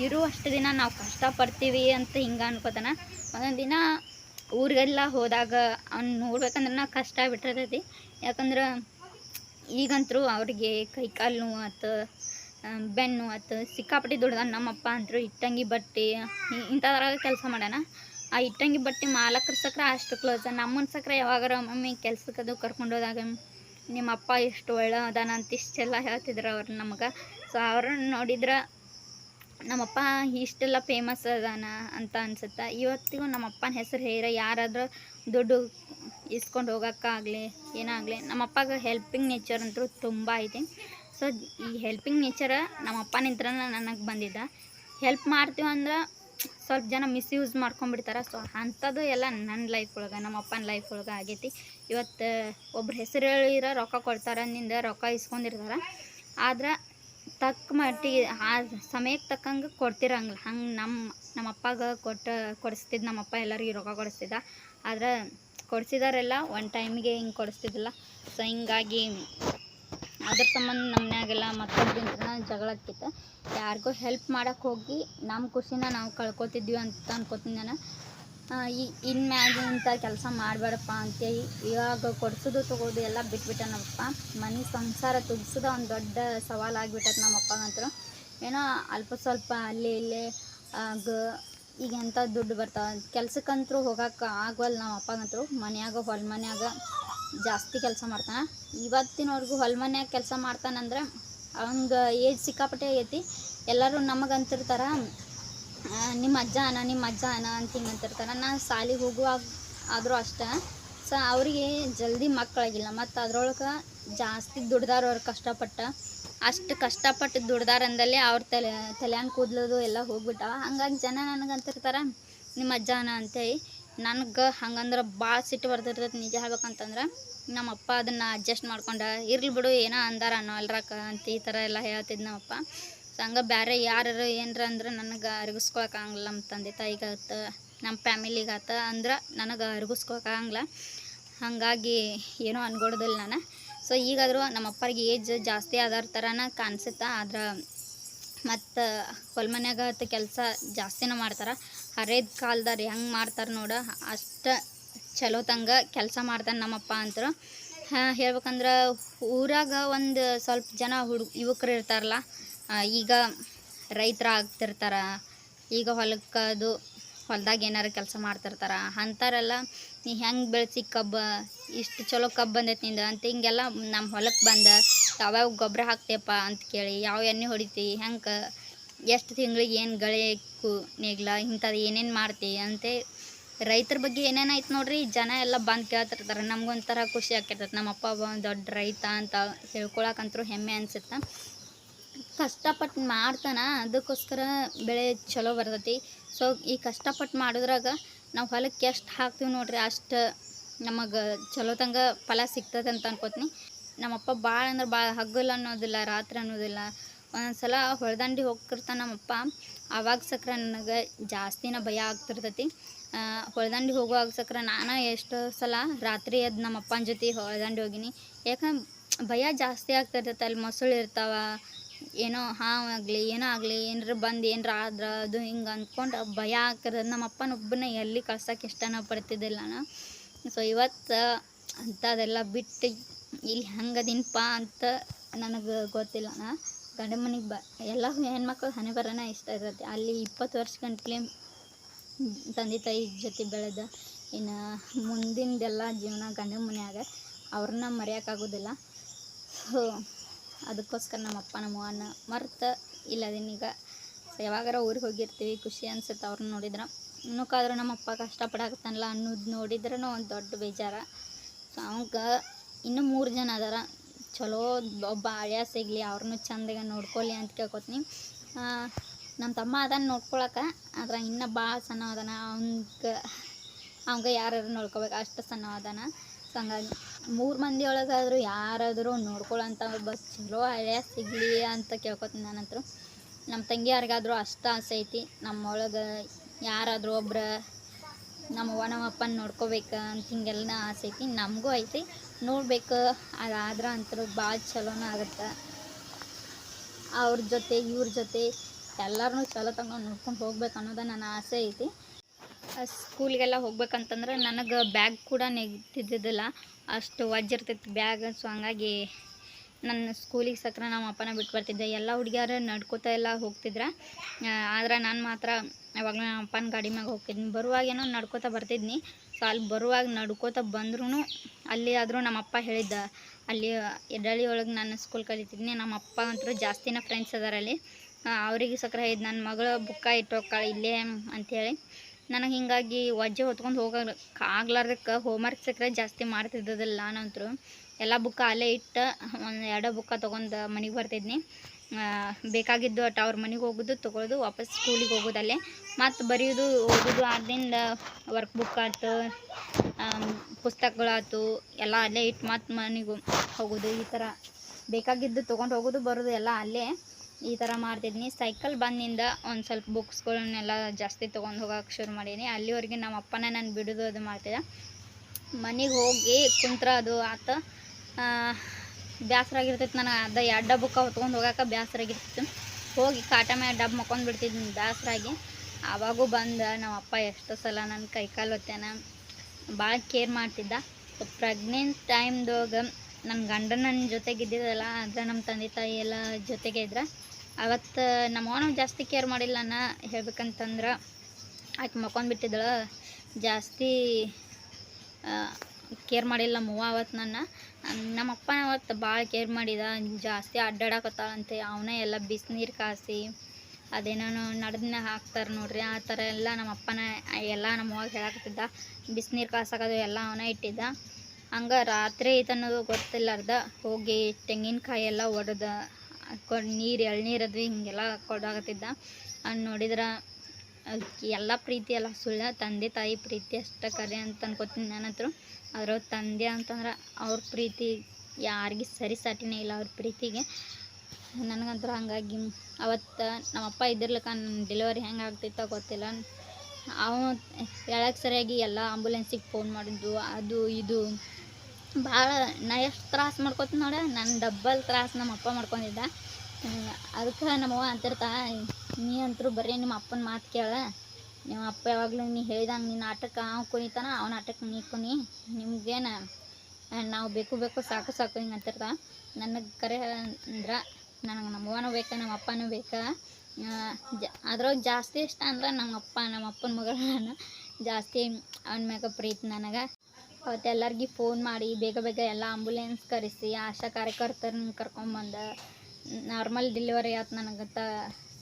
ಇರುವಷ್ಟು ದಿನ ನಾವು ಕಷ್ಟಪಡ್ತೀವಿ ಅಂತ ಹಿಂಗೆ ಅನ್ಕೋತಾನೆ. ಒಂದೊಂದು ದಿನ ಊರಿಗೆಲ್ಲ ಹೋದಾಗ ಅವ್ನು ನೋಡ್ಬೇಕಂದ್ರೆ ನಾ ಕಷ್ಟ ಬಿಟ್ಟಿರ್ತೈತಿ. ಯಾಕಂದ್ರೆ ಈಗಂತರೂ ಅವ್ರಿಗೆ ಕೈ ಕಾಲು ನೋವು ಆತು ಬೆನ್ನು ಆತು, ಸಿಕ್ಕಾಪಟ್ಟಿ ದುಡ್ದ ನಮ್ಮಪ್ಪ ಅಂತರು ಇಟ್ಟಂಗಿ ಬಟ್ಟೆ ಇಂಥದ್ರಾಗ ಕೆಲಸ ಮಾಡ್ಯಾನ. ಆ ಇಟ್ಟಂಗಿ ಬಟ್ಟೆ ಮಾಲಕ್ರ ಸಕ್ರ ಅಷ್ಟು ಕ್ಲೋಸ್ ನಮ್ಮನ ಸಕ್ರ ಯಾವಾಗಾರ ಮಮ್ಮಿ ಕೆಲ್ಸಕ್ಕೆ ಅದು ಕರ್ಕೊಂಡು ಹೋದಾಗ ನಿಮ್ಮ ಅಪ್ಪ ಎಷ್ಟು ಒಳ್ಳೆ ಅದಾನ ಅಂತ ಇಷ್ಟೆಲ್ಲ ಹೇಳ್ತಿದ್ರು ಅವ್ರು ನಮಗೆ. ಸೊ ಅವ್ರನ್ನ ನೋಡಿದ್ರೆ ನಮ್ಮಪ್ಪ ಇಷ್ಟೆಲ್ಲ ಫೇಮಸ್ ಅದಾನ ಅಂತ ಅನ್ಸುತ್ತೆ. ಇವತ್ತಿಗೂ ನಮ್ಮಪ್ಪನ ಹೆಸರು ಹೇರ ಯಾರಾದ್ರೂ ದುಡ್ಡು ಇಸ್ಕೊಂಡು ಹೋಗೋಕ್ಕಾಗಲಿ, ಏನಾಗಲಿ, ನಮ್ಮಪ್ಪಗೆ ಹೆಲ್ಪಿಂಗ್ ನೇಚರ್ ಅಂತೂ ತುಂಬ ಐತಿ. ಸೊ ಈ ಹೆಲ್ಪಿಂಗ್ ನೇಚರ ನಮ್ಮಪ್ಪನಿಂತ್ರ ನನಗೆ ಬಂದಿದ್ದ. ಹೆಲ್ಪ್ ಮಾಡ್ತೀವಿ ಅಂದ್ರೆ ಸ್ವಲ್ಪ ಜನ ಮಿಸ್ಯೂಸ್ ಮಾಡ್ಕೊಂಡ್ಬಿಡ್ತಾರೆ. ಸೊ ಅಂಥದ್ದು ಎಲ್ಲ ನನ್ನ ಲೈಫ್ ಒಳಗೆ, ನಮ್ಮ ಅಪ್ಪನ ಲೈಫ್ ಒಳಗೆ ಆಗೈತಿ. ಇವತ್ತು, ಒಬ್ರು ಹೆಸರು ಹೇಳಿರ ರೊಕ್ಕ ಕೊಡ್ತಾರೆ, ನಿಂದ ರೊಕ್ಕ ಇಸ್ಕೊಂಡಿರ್ತಾರೆ. ಆದ್ರೆ ತಕ್ಕ ಮಟ್ಟಿಗೆ, ಆ ಸಮಯಕ್ಕೆ ತಕ್ಕಂಗೆ ಕೊಡ್ತಿರಂಗಿಲ್ಲ. ಹಂಗೆ ನಮ್ಮ ನಮ್ಮ ಅಪ್ಪಗೆ ಕೊಟ್ಟು, ಕೊಡಿಸ್ತಿದ್ದು ನಮ್ಮಪ್ಪ ಎಲ್ಲರಿಗೂ ರೊಕ್ಕ ಕೊಡಿಸ್ತಿದ್ದ. ಆದ್ರೆ ಕೊಡಿಸಿದಾರೆಲ್ಲ ಒನ್ ಟೈಮ್ಗೆ ಹಿಂಗೆ ಕೊಡಿಸ್ತಿದ್ದಿಲ್ಲ. ಸೊ ಹಿಂಗಾಗಿ ಅದ್ರ ಸಂಬಂಧ ನಮ್ಮನ್ಯಾಗೆಲ್ಲ ಮತ್ತೊಬ್ಬರಿಂದ ಜಗಳಕ್ಕಿತ್ತು ಯಾರಿಗೋ ಹೆಲ್ಪ್ ಮಾಡಕ್ಕೆ ಹೋಗಿ ನಮ್ಮ ಖುಷಿನ ನಾವು ಕಳ್ಕೊತಿದ್ವಿ ಅಂತ ಅನ್ಕೋತೀನಿ ನಾನು. ಈ ಇನ್ಮ್ಯಾಗ ಇಂಥ ಕೆಲಸ ಮಾಡಬೇಡಪ್ಪ ಅಂತೇಳಿ ಇವಾಗ ಕೊಡ್ಸೋದು ತಗೋದು ಎಲ್ಲ ಬಿಟ್ಬಿಟ್ಟ ನಮ್ಮಪ್ಪ. ಮನೆ ಸಂಸಾರ ತುಗ್ಸೋದು ಒಂದು ದೊಡ್ಡ ಸವಾಲಾಗ್ಬಿಟ್ಟೈತೆ ನಮ್ಮಪ್ಪಗಂತೂ ಏನೋ ಅಲ್ಪ ಸ್ವಲ್ಪ ಅಲ್ಲಿ ಇಲ್ಲಿ ಆಗ ಈಗ ಎಂಥ ದುಡ್ಡು ಬರ್ತಾವೆ. ಕೆಲ್ಸಕ್ಕಂತೂ ಹೋಗಕ್ಕೆ ಆಗವಲ್ಲ ನಮ್ಮ ಅಪ್ಪಗಂತೂ ಮನ್ಯಾಗ ಹೊಲ ಮನ್ಯಾಗ ಜಾಸ್ತಿ ಕೆಲಸ ಮಾಡ್ತಾನೆ. ಇವತ್ತಿನವರೆಗೂ ಹೊಲ ಮನ್ಯಾಗ ಕೆಲಸ ಮಾಡ್ತಾನಂದ್ರೆ ಅವಂಗೆ ಏಜ್ ಸಿಕ್ಕಾಪಟ್ಟೆ ಐತಿ ಎಲ್ಲರೂ ನಮಗೆ ಅಂತಿರ್ತಾರೆ ನಿಮ್ಮ ಅಜ್ಜ ಅನ ನಿಮ್ಮ ಅಜ್ಜ ಅನ ಅಂತ ಹಿಂಗೆ ಅಂತಿರ್ತಾರೆ ನಾನು ಶಾಲೆಗೆ ಹೋಗುವಾಗ ಆದರೂ ಅಷ್ಟೇ. ಸೊ ಅವರಿಗೆ ಜಲ್ದಿ ಮಕ್ಕಳಾಗಿಲ್ಲ. ಮತ್ತು ಅದ್ರೊಳಗೆ ಜಾಸ್ತಿ ದುಡ್ದಾರ ಅವ್ರು ಕಷ್ಟಪಟ್ಟ. ಅಷ್ಟು ಕಷ್ಟಪಟ್ಟು ದುಡ್ದಾರ ಅಂದಲ್ಲೇ ಅವ್ರ ತಲೆ ತಲೆಯಂಗೆ ಕೂದಲೋದು ಎಲ್ಲ ಹೋಗ್ಬಿಟ್ಟಾವ. ಹಂಗಾಗಿ ಜನ ನನಗೆ ಅಂತಿರ್ತಾರೆ ನಿಮ್ಮ ಅಜ್ಜ ಅನ ಅಂತೇಳಿ. ನನಗೆ ಹಂಗಂದ್ರೆ ಭಾಳ ಸಿಟ್ಟು ಬರ್ತಿರ್ತೈತೆ ನಿಜ ಹೇಳ್ಬೇಕಂತಂದ್ರೆ ನಮ್ಮ ಅಪ್ಪ ಅದನ್ನು ಅಡ್ಜಸ್ಟ್ ಮಾಡ್ಕೊಂಡು, ಇರ್ಲಿ ಬಿಡು ಏನೋ ಅಂದಾರ ಅನ್ನೋ ಅಲ್ರಕ್ಕ ಅಂತ ಈ ಥರ ಎಲ್ಲ ಹೇಳ್ತಿದ್ದು ನಮ್ಮಪ್ಪ. ಸೊ ಹಂಗೆ ಬೇರೆ ಯಾರು ಏನರ ಅಂದ್ರೆ ನನಗೆ ಅರಗಿಸ್ಕೊಳಕ್ಕಾಗಲ್ಲ ನಮ್ಮ ತಂದೆ ತಾಯಿಗಾತ ನಮ್ಮ ಫ್ಯಾಮಿಲಿಗಾತ ಅಂದ್ರೆ ನನಗೆ ಅರಗಿಸ್ಕೊಳಕ್ಕಾಗಲ್ಲ ಹಾಗಾಗಿ ಏನೂ ಅನ್ಕೊಡೋದಿಲ್ಲ ನಾನು. ಸೊ ಈಗಾದರೂ ನಮ್ಮ ಅಪ್ಪರಿಗೆ ಏಜ್ ಜಾಸ್ತಿ ಆದಾರ ಥರನ ಕಾಣಿಸುತ್ತೆ, ಆದ್ರೆ ಮತ್ತು ಹೊಲ ಮನ್ಯಾಗ ಕೆಲಸ ಜಾಸ್ತಿನ ಮಾಡ್ತಾರೆ. ಹರೇದ ಕಾಲ್ದವ್ರು ಹೆಂಗೆ ಮಾಡ್ತಾರೆ ನೋಡ, ಅಷ್ಟು ಚಲೋ ತಂಗ ಕೆಲಸ ಮಾಡ್ತಾನೆ ನಮ್ಮಪ್ಪ ಅಂತರು. ಹೇಳ್ಬೇಕಂದ್ರೆ ಊರಾಗ ಒಂದು ಸ್ವಲ್ಪ ಜನ ಹುಡುಗ ಯುವಕರು ಇರ್ತಾರಲ್ಲ ಈಗ ರೈತರ ಆಗ್ತಿರ್ತಾರೆ, ಈಗ ಹೊಲಕ್ಕದು ಹೊಲ್ದಾಗ ಏನಾರು ಕೆಲಸ ಮಾಡ್ತಿರ್ತಾರ, ಅಂತಾರಲ್ಲ, ನೀ ಹೆಂಗೆ ಬೆಳೆಸಿ ಕಬ್ಬು, ಇಷ್ಟು ಚಲೋ ಕಬ್ಬು ಬಂದೈತಿ ನಿಂದು? ಅಂತ ಹಿಂಗೆಲ್ಲ ನಮ್ಮ ಹೊಲಕ್ಕೆ ಬಂದ ಯಾವ್ಯಾವ ಗೊಬ್ಬರ ಹಾಕ್ತೀಯಪ್ಪ? ಅಂತ ಕೇಳಿ, ಯಾವ ಎಣ್ಣೆ ಹೊಡಿತಿ, ಹೆಂಗೆ ಎಷ್ಟು ತಿಂಗಳಿಗೆ ಏನು ಗಳೆ ಕು ನೇಗ್ಲ ಇಂಥದ್ದು ಏನೇನು ಮಾಡ್ತಿ ಅಂತೆ ರೈತರ ಬಗ್ಗೆ ಏನೇನು ಐತೆ ನೋಡ್ರಿ, ಜನ ಎಲ್ಲ ಬಂದು ಕೇಳ್ತಿರ್ತಾರೆ. ನಮ್ಗೊಂಥರ ಖುಷಿ ಆಕಿರ್ತೈತೆ ನಮ್ಮ ಅಪ್ಪ ಒಬ್ಬ ದೊಡ್ಡ ರೈತ ಅಂತ ಹೇಳ್ಕೊಳಕಂತರೂ ಹೆಮ್ಮೆ ಅನ್ಸುತ್ತೆ. ಕಷ್ಟಪಟ್ಟು ಮಾಡ್ತಾನ ಅದಕ್ಕೋಸ್ಕರ ಬೆಳೆ ಚಲೋ ಬರ್ತೈತಿ. ಸೊ, ಈ ಕಷ್ಟಪಟ್ಟು ಮಾಡಿದ್ರಾಗ ನಾವು ಹೊಲಕ್ಕೆ ಎಷ್ಟು ಹಾಕ್ತೀವಿ ನೋಡ್ರಿ, ಅಷ್ಟು ನಮಗೆ ಚಲೋ ತಂಗ ಫಲ ಸಿಗ್ತದೆ ಅಂತ ಅನ್ಕೋತೀನಿ. ನಮ್ಮಪ್ಪ ಭಾಳ ಅಂದ್ರೆ ಭಾಳ ಹಗ್ಗಲ್ಲ ಅನ್ನೋದಿಲ್ಲ, ರಾತ್ರಿ ಅನ್ನೋದಿಲ್ಲ. ಒಂದೊಂದು ಸಲ ಹೊಳ್ದಂಡಿ ಹೋಗ್ತಿರ್ತಾನೆ ನಮ್ಮಪ್ಪ, ಆವಾಗ ಸಕ್ರ ನನಗೆ ಜಾಸ್ತಿನ ಭಯ ಆಗ್ತಿರ್ತೈತಿ. ಹೊಳ್ದಂಡಿ ಹೋಗುವಾಗ ಸಕ್ರ ನಾನು ಎಷ್ಟೋ ಸಲ ರಾತ್ರಿ ಅದು ನಮ್ಮಪ್ಪನ ಜೊತೆ ಹೊಳ್ದಂಡಿ ಹೋಗಿನಿ. ಯಾಕಂದ್ರೆ ಭಯ ಜಾಸ್ತಿ ಆಗ್ತಿರ್ತೈತೆ, ಅಲ್ಲಿ ಮೊಸಳು ಇರ್ತಾವ, ಏನೋ ಹಾವು ಆಗಲಿ, ಏನೋ ಆಗಲಿ, ಏನಾರ ಬಂದು ಏನಾರ ಆದ್ರೆ ಅದು ಹಿಂಗೆ ಅಂದ್ಕೊಂಡು ಭಯ ಆಗ್ತಿರ್ತದೆ ನಮ್ಮಪ್ಪನ ಅಪ್ಪನೊಬ್ಬನ ಎಲ್ಲಿ ಕಳ್ಸೋಕೆ ಇಷ್ಟನ ಪಡ್ತಿದ್ದಿಲ್ಲ ನಾನು ಸೊ ಇವತ್ತು ಅಂಥದೆಲ್ಲ ಬಿಟ್ಟು, ಇಲ್ಲಿ ಹಂಗದಿನಪ್ಪ ಅಂತ ನನಗೆ ಗೊತ್ತಿಲ್ಲ ನಾ. ಗಂಡ ಮನೆಗೆ ಬ, ಎಲ್ಲ ಹೆಣ್ಮಕ್ಳು ಹಣೆ ಬರೋಣ ಇಷ್ಟ ಇರುತ್ತೆ. ಅಲ್ಲಿ ಇಪ್ಪತ್ತು ವರ್ಷ ಗಂಟ್ಲೆ ತಂದೆ ತಾಯಿ ಜೊತೆ ಬೆಳೆದ, ಇನ್ನು ಮುಂದಿಂದೆಲ್ಲ ಜೀವನ ಗಂಡನ ಮನ್ಯಾಗ ಅವ್ರನ್ನ ಮರೆಯೋಕ್ಕಾಗೋದಿಲ್ಲ. ಸೊ ಅದಕ್ಕೋಸ್ಕರ ನಮ್ಮ ಅಪ್ಪ ನಮ್ಮ ಅವ್ವನ ಮರ್ತು ಇಲ್ಲದಿನೀಗ ಯಾವಾಗಾರ ಊರಿಗೆ ಹೋಗಿರ್ತೀವಿ, ಖುಷಿ ಅನ್ಸುತ್ತೆ ಅವ್ರನ್ನ ನೋಡಿದ್ರೆ. ಇನ್ನೂಕಾದ್ರೂ ನಮ್ಮ ಅಪ್ಪ ಅನ್ನೋದು ನೋಡಿದ್ರೂ ಒಂದು ದೊಡ್ಡ ಬೇಜಾರ. ಸೊ ಅವಂಗ ಇನ್ನೂ ಮೂರು ಜನ ಅದಾರ. ಚಲೋ ಒಬ್ಬ ಹಳೆಯ ಸಿಗಲಿ ಅವ್ರನ್ನೂ ಚಂದಾಗ ನೋಡ್ಕೊಳ್ಳಿ ಅಂತ ಕೇಳ್ಕೊತೀನಿ. ನಮ್ಮ ತಮ್ಮ ಅದಾನ ನೋಡ್ಕೊಳಕ್ಕೆ ಆದ್ರೆ ಇನ್ನೂ ಭಾಳ ಸಣ್ಣ ಅದಾನ. ಅವ್ನ್ಗೆ ಅವಂಗೆ ಯಾರು ನೋಡ್ಕೋಬೇಕು, ಅಷ್ಟು ಸಣ್ಣ ಅದಾನ. ಸೊ ಹಂಗಾಗಿ ಮೂರು ಮಂದಿ ಒಳಗಾದರೂ ಯಾರಾದರೂ ನೋಡ್ಕೊಳ್ಳೋಂಥ ಒಬ್ಬ ಚಲೋ ಹಳೆಯ ಸಿಗಲಿ ಅಂತ ಕೇಳ್ಕೊತೀನಿ ನಾನಂತರೂ. ನಮ್ಮ ತಂಗಿ ಯಾರಿಗಾದ್ರೂ ಅಷ್ಟು ಆಸೆ ಐತಿ. ನಮ್ಮೊಳಗೆ ಯಾರಾದರೂ ಒಬ್ರು ನಮ್ಮ ಅಪ್ಪನ ನೋಡ್ಕೋಬೇಕು ಅಂತ ಹಿಂಗೆಲ್ಲ ಆಸೆ ಐತಿ. ನಮಗೂ ಐತಿ. ನೋಡ್ಬೇಕು. ಅದಾದ್ರೆ ಅಂತೂ ಭಾಳ ಚಲೋನ ಆಗುತ್ತೆ. ಅವ್ರ ಜೊತೆ, ಇವ್ರ ಜೊತೆ ಎಲ್ಲರನ್ನೂ ಚಲೋ ತಗೊಂಡು ನೋಡ್ಕೊಂಡು ಹೋಗ್ಬೇಕು ಅನ್ನೋದು ನನ್ನ ಆಸೆ ಐತಿ. ಸ್ಕೂಲಿಗೆಲ್ಲ ಹೋಗ್ಬೇಕಂತಂದ್ರೆ ನನಗೆ ಬ್ಯಾಗ್ ಕೂಡ ನೆಗ್ತಿದ್ದಿದ್ದಿಲ್ಲ ಅಷ್ಟು ವಜ್ಜಿರ್ತೈತಿ ಬ್ಯಾಗ್, ಸೊ ಹಂಗಾಗಿ ನನ್ನ ಸ್ಕೂಲಿಗೆ ಸಕ್ರ ನಮ್ಮ ಅಪ್ಪನ ಬಿಟ್ಟು ಬರ್ತಿದ್ದೆ. ಎಲ್ಲ ಹುಡುಗಿಯರು ನಡ್ಕೋತಾ ಎಲ್ಲ ಹೋಗ್ತಿದ್ರೆ. ಆದ್ರೆ ನಾನು ಮಾತ್ರ ಯಾವಾಗಲೂ ನಮ್ಮ ಅಪ್ಪನ ಗಾಡಿ ಮ್ಯಾಗ ಹೋಗ್ತಿದ್ನಿ. ಬರುವಾಗೇನೋ ನಡ್ಕೋತಾ ಬರ್ತಿದ್ನಿ. ಸೊ ಅಲ್ಲಿ ಬರುವಾಗ ನಡ್ಕೋತ ಬಂದ್ರೂ ಅಲ್ಲಿ ಆದರೂ ನಮ್ಮ ಅಪ್ಪ ಹೇಳಿದ್ದ, ಅಲ್ಲಿ ಎಡಳಿ ಒಳಗೆ ನಾನು ಸ್ಕೂಲ್ ಕಲಿತಿದ್ನಿ ನಮ್ಮ ಅಪ್ಪ ಅಂತೂ ಜಾಸ್ತಿನ ಫ್ರೆಂಡ್ಸ್ ಅದಾರ ಅಲ್ಲಿ. ಅವ್ರಿಗೆ ಸಕ್ರೆ ಇದು ನನ್ನ ಮಗಳು ಬುಕ್ಕ ಇಟ್ಟು ಹೋಗ್ತಾಳೆ ಇಲ್ಲೇ ಅಂಥೇಳಿ ನನಗೆ ಹಿಂಗಾಗಿ ವಜ್ಜೆ ಹೊತ್ಕೊಂಡು ಹೋಗಕ್ಕೆ ಆಗ್ಲಾರ್ದಕ್ಕೆ ಹೋಮ್ವರ್ಕ್ ಸಕ್ರೆ ಜಾಸ್ತಿ ಮಾಡ್ತಿದ್ದದಿಲ್ಲ ನಾನಂತರೂ. ಎಲ್ಲ ಬುಕ್ಕ ಅಲ್ಲೇ ಇಟ್ಟು, ಒಂದು ಎರಡು ಬುಕ್ಕ ತೊಗೊಂಡು ಮನೆಗೆ ಬರ್ತಿದ್ನಿ. ಬೇಕಾಗಿದ್ದು ಅಟ್ ಅವ್ರ ಮನೆಗೆ ಹೋಗೋದು, ತೊಗೊಳೋದು, ವಾಪಸ್ ಸ್ಕೂಲಿಗೆ ಹೋಗೋದಲ್ಲೇ. ಮತ್ತು ಬರೆಯೋದು, ಓದೋದು ಆದ್ದರಿಂದ ವರ್ಕ್ ಬುಕ್ ಆಯ್ತು ಪುಸ್ತಕಗಳಾಯ್ತು, ಎಲ್ಲ ಅಲ್ಲೇ ಇಟ್ಟು ಮತ್ತು ಮನೆಗೆ ಹೋಗೋದು, ಈ ಥರ ಬೇಕಾಗಿದ್ದು ತೊಗೊಂಡು ಹೋಗೋದು, ಬರೋದು ಎಲ್ಲ ಅಲ್ಲೇ. ಈ ಥರ ಮಾಡ್ತಿದ್ದೀನಿ ಸೈಕಲ್ ಬಂದಿಂದ ಒಂದು ಸ್ವಲ್ಪ ಬುಕ್ಸ್ಗಳನ್ನೆಲ್ಲ ಜಾಸ್ತಿ ತೊಗೊಂಡು ಹೋಗೋಕೆ ಶುರು ಮಾಡೀನಿ. ಅಲ್ಲಿವರೆಗೆ ನಮ್ಮ ಅಪ್ಪನೇ ನಾನು ಬಿಡೋದು ಅದು ಮಾಡ್ತಿದ್ದೆ ಮನೆಗೆ ಹೋಗಿ ಕುಂತ್ರ ಅದು ಆತ. ಬೇಸರ ಆಗಿರ್ತೈತೆ ನನಗೆ ಅದ ಎರಡು ಡಬ್ಬಕ್ಕೆ ಹೊತ್ಕೊಂಡು ಹೋಗಾಕ ಬೇಸರ ಆಗಿರ್ತಿತ್ತು ಹೋಗಿ ಕಾಟ ಮೇಲೆ ಡಬ್ಬ ಮಕ್ಕೊಂಡು ಬಿಡ್ತಿದ್ನಿ ಬೇಸರಾಗಿ ಆವಾಗೂ ಬಂದು ನಮ್ಮ ಅಪ್ಪ ಎಷ್ಟು ಸಲ ನನ್ನ ಕೈಕಾಲು ಹೊತ್ತೇನ ಭಾಳ ಕೇರ್ ಮಾಡ್ತಿದ್ದ. ಪ್ರೆಗ್ನೆಂಟ್ ಟೈಮ್ದಾಗ ನನ್ನ ಗಂಡ ನನ್ನ ಜೊತೆಗಿದ್ದಿದ್ದಲ್ಲ ಅದ್ರ ನಮ್ಮ ತಂದೆ ತಾಯಿ ಎಲ್ಲ ಜೊತೆಗೆ ಇದ್ರ. ಅವತ್ತು ನಮ್ಮ ಅವನ ಜಾಸ್ತಿ ಕೇರ್ ಮಾಡಿಲ್ಲ ನಾನು ಹೇಳ್ಬೇಕಂತಂದ್ರೆ, ಆಕೆ ಮಕ್ಕೊಂಡು ಬಿಟ್ಟಿದ್ದಳು. ಜಾಸ್ತಿ ಕೇರ್ ಮಾಡಿಲ್ಲ ನಮ್ಮವ್ವ ಅವತ್ತು ನನ್ನ. ನಮ್ಮ ಅಪ್ಪ ಅವತ್ತು ಭಾಳ ಕೇರ್ ಮಾಡಿದ. ಜಾಸ್ತಿ ಅಡ್ಡಾಡಕತ್ತಾಳಂತೆ. ಅವನೇ ಎಲ್ಲ ಬಿಸಿನೀರು ಕಾಸಿ ಅದೇನೋ ನಡೆದನ್ನ ಹಾಕ್ತಾರೆ ನೋಡ್ರಿ. ಆ ಥರ ಎಲ್ಲ ನಮ್ಮ ಅಪ್ಪನ ಎಲ್ಲ ನಮ್ಮ ಅವ್ವಾಗ ಹೇಳಕತ್ತಿದ್ದ. ಬಿಸಿನೀರು ಕಾಸಕದು ಎಲ್ಲ ಅವನೇ ಇಟ್ಟಿದ್ದ. ಹಂಗೆ ರಾತ್ರಿ ಐತನ್ನೋದು ಗೊತ್ತಿಲ್ಲಾರ್ದ. ಹೋಗಿ ತೆಂಗಿನಕಾಯಿ ಎಲ್ಲ ಒಡೆದ ಕೊಡ್ ನೀರು, ಎಳ್ನೀರು ಅದು ಹಿಂಗೆಲ್ಲ ಕೊಡಾಕತ್ತಿದ್ದ. ಅವ್ನು ನೋಡಿದ್ರೆ ಎಲ್ಲ ಪ್ರೀತಿ ಎಲ್ಲ ಸುಳ್ಳ ತಂದೆ ತಾಯಿ ಪ್ರೀತಿ ಅಷ್ಟ ಕರೆ ಅಂತ ಅನ್ಕೋತೀನಿ ನನ್ನತ್ರ ಅದ್ರ ತಂದೆ ಅಂತಂದ್ರೆ ಅವ್ರ ಪ್ರೀತಿ ಯಾರಿಗೆ ಸರಿ ಸಾಟಿನೇ ಇಲ್ಲ ಅವ್ರ ಪ್ರೀತಿಗೆ. ನನಗಂತೂ ಹಂಗಾಗಿ ಅವತ್ತು ನಮ್ಮಪ್ಪ ಇದ್ದಿರ್ಲಿಕ್ಕ ನನ್ನ ಡೆಲಿವರಿ ಹೆಂಗೆ ಆಗ್ತಿತ್ತೋ ಗೊತ್ತಿಲ್ಲ. ಅವ ಹೇಳಕ್ಕೆ ಸರಿಯಾಗಿ ಎಲ್ಲ ಆಂಬುಲೆನ್ಸಿಗೆ ಫೋನ್ ಮಾಡಿದ್ದು, ಅದು, ಇದು. ಭಾಳ ನಾ ಎಷ್ಟು ತ್ರಾಸು ಮಾಡ್ಕೊತೀನಿ ನೋಡ ನನ್ನ ಡಬ್ಬಲ್ ತ್ರಾಸು ನಮ್ಮ ಅಪ್ಪ ಮಾಡ್ಕೊಂಡಿದ್ದ. ಅದಕ್ಕೆ ನಮ್ಮವ್ವ ಅಂತಿರ್ತಾ ನೀ ಅಂತರೂ ಬರೀ ನಿಮ್ಮ ಅಪ್ಪನ ಮಾತು ಕೇಳ. ನಿಮ್ಮ ಅಪ್ಪ ಯಾವಾಗಲೂ ನೀ ಹೇಳ್ದಂಗೆ ನೀನು ಆಟಕ್ಕೆ ಅವ ಕುಣಿತಾನ ಅವನ ಆಟಕ್ಕೆ ನೀ ಕುಣಿ, ನಿಮ್ಗೇನು? ನಾವು ಬೇಕು ಬೇಕು ಸಾಕು ಸಾಕು ಹಿಂಗೆ ಅಂತಿರ್ತ ನನಗೆ ಕರೆ ಅಂದ್ರೆ ನನಗೆ ನಮ್ಮವ್ವನೂ ಬೇಕು ನಮ್ಮ ಅಪ್ಪನೂ ಬೇಕಾ ಜ, ಅದ್ರೊಳಗೆ ಜಾಸ್ತಿ ಇಷ್ಟ ಅಂದ್ರೆ ನಮ್ಮ ಅಪ್ಪ ನಮ್ಮ ಅಪ್ಪನ ಮಗಳು ನಾನು. ಜಾಸ್ತಿ ಅವನ ಮ್ಯಾಗ ಪ್ರೀತಿ ನನಗೆ. ಅವತ್ತೆಲ್ಲರಿಗೆ ಫೋನ್ ಮಾಡಿ, ಬೇಗ ಬೇಗ ಎಲ್ಲ ಆಂಬುಲೆನ್ಸ್ ಕರೆಸಿ, ಆಶಾ ಕಾರ್ಯಕರ್ತರನ್ನ ಕರ್ಕೊಂಬಂದು. ನಾರ್ಮಲ್ ಡೆಲಿವರಿ ಆಯ್ತು ನನಗೆ ತ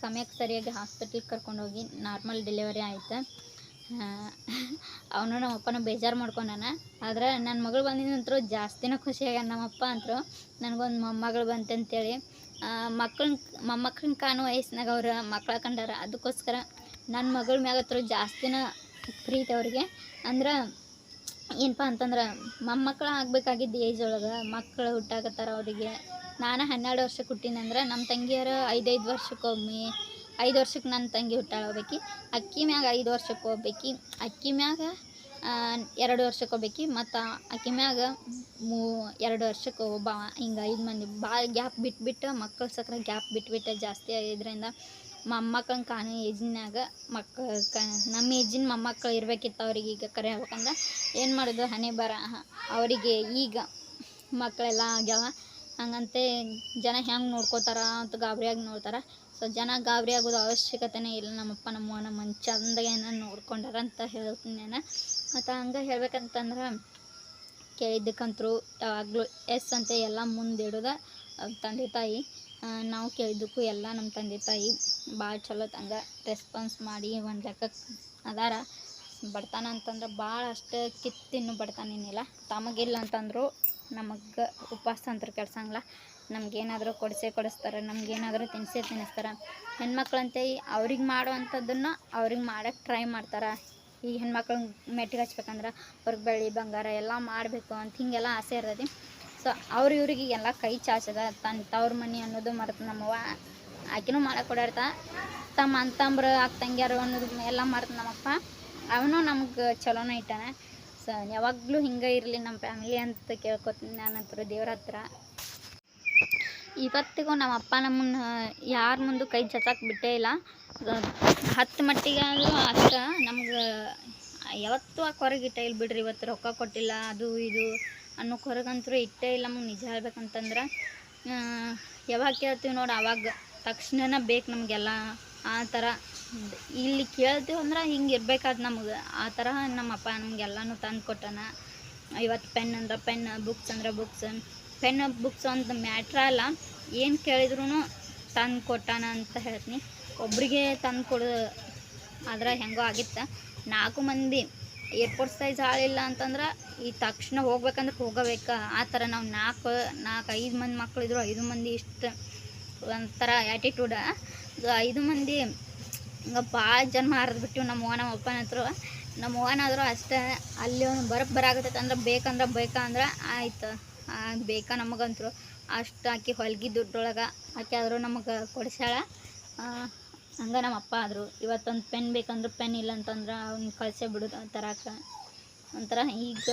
ಸಮಯಕ್ಕೆ ಸರಿಯಾಗಿ ಹಾಸ್ಪಿಟ್ಲಿಗೆ ಕರ್ಕೊಂಡೋಗಿ ನಾರ್ಮಲ್ ಡೆಲಿವರಿ ಆಯಿತು. ಅವನು ನಮ್ಮಪ್ಪನ ಬೇಜಾರು ಮಾಡ್ಕೊಂಡಾನ. ಆದ್ರೆ ನನ್ನ ಮಗಳು ಬಂದಿದ್ದ ನಂತರ ಜಾಸ್ತಿನೇ ಖುಷಿ ಆಗ್ಯಾನ ನಮ್ಮಪ್ಪ ಅಂತರು. ನನಗೊಂದು ಮೊಮ್ಮಗಳು ಬಂತಂತೇಳಿ. ಮಕ್ಕಳನ್ನ ಮೊಮ್ಮಕ್ಕಳನ್ನ ಕಾಣೋ ವಯಸ್ಸಿನಾಗ ಅವ್ರು ಮಕ್ಕಳ ಕಂಡಾರ. ಅದಕ್ಕೋಸ್ಕರ ನನ್ನ ಮಗಳ ಮ್ಯಾಗ ಹತ್ರ ಜಾಸ್ತಿನ ಪ್ರೀತಿ ಅವ್ರಿಗೆ. ಅಂದ್ರೆ ಏನಪ್ಪ ಅಂತಂದ್ರೆ ಮೊಮ್ಮಕ್ಕಳು ಆಗಬೇಕಾಗಿದ್ದ ಏಜ್ ಒಳಗೆ ಮಕ್ಕಳು ಹುಟ್ಟಾಕತ್ತಾರ ಅವರಿಗೆ. ನಾನು ಹನ್ನೆರಡು ವರ್ಷಕ್ಕೆ ಹುಟ್ಟಿನಂದ್ರೆ ನಮ್ಮ ತಂಗಿಯರು ಐದೈದು ವರ್ಷಕ್ಕೊಮ್ಮೆ, ಐದು ವರ್ಷಕ್ಕೆ ನನ್ನ ತಂಗಿ ಹುಟ್ಟಾಳ ಹೋಗ್ಬೇಕಿ ಅಕ್ಕಿ ಮ್ಯಾಗ ಐದು ವರ್ಷಕ್ಕೆ ಹೋಗ್ಬೇಕು ಅಕ್ಕಿ ಮ್ಯಾಗ ಎರಡು ವರ್ಷಕ್ಕೆ ಹೋಗ್ಬೇಕು ಮತ್ತು ಅಕ್ಕಿ ಮ್ಯಾಗ ಮೂ, ಎರಡು ವರ್ಷಕ್ಕೆ ಒಬ್ಬ. ಹಿಂಗೆ ಐದು ಮಂದಿ ಭಾಳ ಗ್ಯಾಪ್ ಬಿಟ್ಬಿಟ್ಟು ಮಕ್ಕಳ ಸಕ್ರೆ ಗ್ಯಾಪ್ ಬಿಟ್ಬಿಟ್ಟು ಜಾಸ್ತಿ ಆಗಿದ್ದರಿಂದ ಮೊಮ್ಮಕ್ಕಳನ್ನ ಕಾಣೋ ಏಜಿನ್ಯಾಗ ಮಕ್ಕಳು ಕ ನಮ್ಮ ಏಜಿನ ಮೊಮ್ಮಕ್ಕಳು ಇರಬೇಕಿತ್ತು ಅವ್ರಿಗೆ ಈಗ ಕರೆ ಹೇಳ್ಬೇಕಂದ್ರೆ ಏನು ಮಾಡೋದು ಹಣೆ ಬರ. ಅವರಿಗೆ ಈಗ ಮಕ್ಕಳೆಲ್ಲ ಆಗ್ಯಾವ. ಹಂಗಂತೆ ಜನ ಹೆಂಗೆ ನೋಡ್ಕೋತಾರ ಅಂತ ಗಾಬರಿಯಾಗಿ ನೋಡ್ತಾರೆ. ಸೊ ಜನ ಗಾಬರಿ ಆಗೋದು ಅವಶ್ಯಕತೆನೇ ಇಲ್ಲ. ನಮ್ಮಪ್ಪ ನಮ್ಮ ನಮ್ಮನ್ನು ಏನ ನೋಡ್ಕೊಂಡಾರ ಅಂತ ಹೇಳ್ತೀನಿ ನಾನು. ಮತ್ತು ಹಂಗೆ ಹೇಳ್ಬೇಕಂತಂದ್ರೆ ಕೇಳಿದ್ದಕ್ಕಂತರೂ ಯಾವಾಗಲೂ ಎಸ್ ಅಂತ ಎಲ್ಲ ಮುಂದಿಡೋದ ತಂದೆ ತಾಯಿ. ನಾವು ಕೇಳಿದ್ದಕ್ಕೂ ಎಲ್ಲ ನಮ್ಮ ತಂದೆ ತಾಯಿ ಭಾಳ ಚಲೋ ತಂಗ ರೆಸ್ಪಾನ್ಸ್ ಮಾಡಿ ಒಂದು ಲೆಕ್ಕಕ್ಕೆ ಅದಾರ. ಬಡತನ ಅಂತಂದ್ರೆ ಭಾಳ ಅಷ್ಟು ಕಿತ್ತಿನ್ನು ಬಡತನ ಏನಿಲ್ಲ ತಮಗಿಲ್ಲ ಅಂತಂದ್ರು ನಮಗೆ ಉಪವಾಸ ಅಂತ ಕೆಡ್ಸಂಗಿಲ್ಲ ನಮಗೇನಾದರೂ ಕೊಡಿಸೇ ಕೊಡಿಸ್ತಾರೆ, ನಮಗೇನಾದರೂ ತಿನ್ಸೇ ತಿನ್ನಿಸ್ತಾರೆ ಹೆಣ್ಮಕ್ಳಂತೆ ಅವ್ರಿಗೆ ಮಾಡುವಂಥದ್ದನ್ನು ಅವ್ರಿಗೆ ಮಾಡೋಕ್ಕೆ ಟ್ರೈ ಮಾಡ್ತಾರೆ. ಈ ಹೆಣ್ಮಕ್ಳು ಮೆಟ್ಟಿಗೆ ಹಚ್ಬೇಕಂದ್ರೆ ಅವ್ರಿಗೆ ಬೆಳ್ಳಿ ಬಂಗಾರ ಎಲ್ಲ ಮಾಡಬೇಕು ಅಂತ ಹಿಂಗೆಲ್ಲ ಆಸೆ ಇರ್ತೈತಿ. ಸೊ ಅವ್ರು ಇವ್ರಿಗೆ ಎಲ್ಲ ಕೈ ಚಾಚದ ತನ್ನ ತವ್ರ ಮನೆ ಅನ್ನೋದು ಮರೆತು ನಮ್ಮವ್ವ ಆಕಿನೂ ಮಾಡಕ್ಕೆ ಕೊಡಾಡ್ತ ತಮ್ಮ ಅಂತಂಬ್ರು ಅಕ್ಕ ತಂಗಿಯರು ಅನ್ನೋದು ಎಲ್ಲ ಮರೆತು ನಮ್ಮಪ್ಪ. ಅವನು ನಮ್ಗೆ ಚಲೋನೇ ಇಟ್ಟಾನೆ. ಸೊ ಯಾವಾಗಲೂ ಹಿಂಗೆ ಇರಲಿ ನಮ್ಮ ಫ್ಯಾಮಿಲಿ ಅಂತ ಕೇಳ್ಕೊತೀನಿ ನಾನು ಹತ್ರ, ದೇವ್ರ ಹತ್ರ. ಇವತ್ತಿಗೂ ನಮ್ಮ ಅಪ್ಪ ನಮ್ಮನ್ನ ಯಾರ ಮುಂದೆ ಕೈ ಚಚಾಕ್ ಬಿಟ್ಟೇ ಇಲ್ಲ. ಹತ್ತು ಮಟ್ಟಿಗಾದರೂ ಅಷ್ಟ, ನಮ್ಗೆ ಯಾವತ್ತೂ ಆ ಕೊರಗೆ ಇಟ್ಟ ಇಲ್ಲ ಬಿಡ್ರಿ, ಇವತ್ತು ರೊಕ್ಕ ಕೊಟ್ಟಿಲ್ಲ, ಅದು ಇದು ಅನ್ನೋ ಕೊರಗಂತರೂ ಇಟ್ಟೇ ಇಲ್ಲ ನಮ್ಗೆ, ನಿಜ ಹೇಳ್ಬೇಕಂತಂದ್ರೆ. ಯಾವಾಗ ಕೇಳ್ತೀವಿ ನೋಡಿ, ಅವಾಗ ತಕ್ಷಣನೇ ಬೇಕು ನಮಗೆಲ್ಲ, ಆ ಥರ. ಇಲ್ಲಿ ಕೇಳ್ತೀವಿ ಅಂದ್ರೆ ಹಿಂಗೆ ಇರ್ಬೇಕಾದ್ ನಮಗೆ. ಆ ಥರ ನಮ್ಮಪ್ಪ ನಮಗೆಲ್ಲನೂ ತಂದು ಕೊಟ್ಟಾನ. ಇವತ್ತು ಪೆನ್ ಅಂದ್ರೆ ಪೆನ್, ಬುಕ್ಸ್ ಅಂದ್ರೆ ಬುಕ್ಸ್. ಪೆನ್, ಬುಕ್ಸ್ ಅಂತ ಮ್ಯಾಟ್ರ ಅಲ್ಲ, ಏನು ಕೇಳಿದ್ರು ತಂದು ಕೊಟ್ಟಾನ ಅಂತ ಹೇಳ್ತೀನಿ. ಒಬ್ರಿಗೆ ತಂದು ಕೊಡು, ಆದ್ರೆ ಹೆಂಗೋ ಆಗಿತ್ತು. ನಾಲ್ಕು ಮಂದಿ ಏರ್ಪೋರ್ಟ್ ಸೈಜ್ ಹಾಳಿಲ್ಲ ಅಂತಂದ್ರೆ ಈ ತಕ್ಷಣ ಹೋಗ್ಬೇಕಂದ್ರೆ ಹೋಗಬೇಕು. ಆ ಥರ ನಾವು ನಾಲ್ಕು ನಾಲ್ಕು ಐದು ಮಂದಿ ಮಕ್ಕಳಿದ್ರು ಐದು ಮಂದಿ ಇಷ್ಟು ಒಂಥರ ಆ್ಯಟಿಟ್ಯೂಡ ಐದು ಮಂದಿ ಹಿಂಗೆ ಭಾಳ ಜನ ಹರಿದ್ಬಿಟ್ಟಿವಿ ನಮ್ಮ ನಮ್ಮ ಅಪ್ಪನ ಹತ್ರ. ನಮ್ಮ ಅವ್ವನಾದರೂ ಅಷ್ಟೇ, ಅಲ್ಲಿ ಒಂದು ಬರಕ್ಕೆ ಬರಾಗತ್ತೈತೆ ಅಂದ್ರೆ ಬೇಕಂದ್ರೆ ಬೇಕಂದ್ರೆ ಆಯ್ತು. ಬೇಕಾ ನಮಗಂತರು. ಅಷ್ಟು ಆಕಿ ಹೊಲ್ಗಿ ದುಡ್ಡೊಳಗೆ, ಆಕೆ ಆದರೂ ನಮಗೆ ಕೊಡಿಸ್ಯಾಳ. ಹಂಗೆ ನಮ್ಮ ಅಪ್ಪ ಆದರು. ಇವತ್ತೊಂದು ಪೆನ್ ಬೇಕಂದ್ರೆ ಪೆನ್ ಇಲ್ಲ ಅಂತಂದ್ರೆ ಅವ್ನ ಕಳಿಸೇ ಬಿಡೋದು ತರಕ್ಕೆ ಒಂಥರ ಈಗ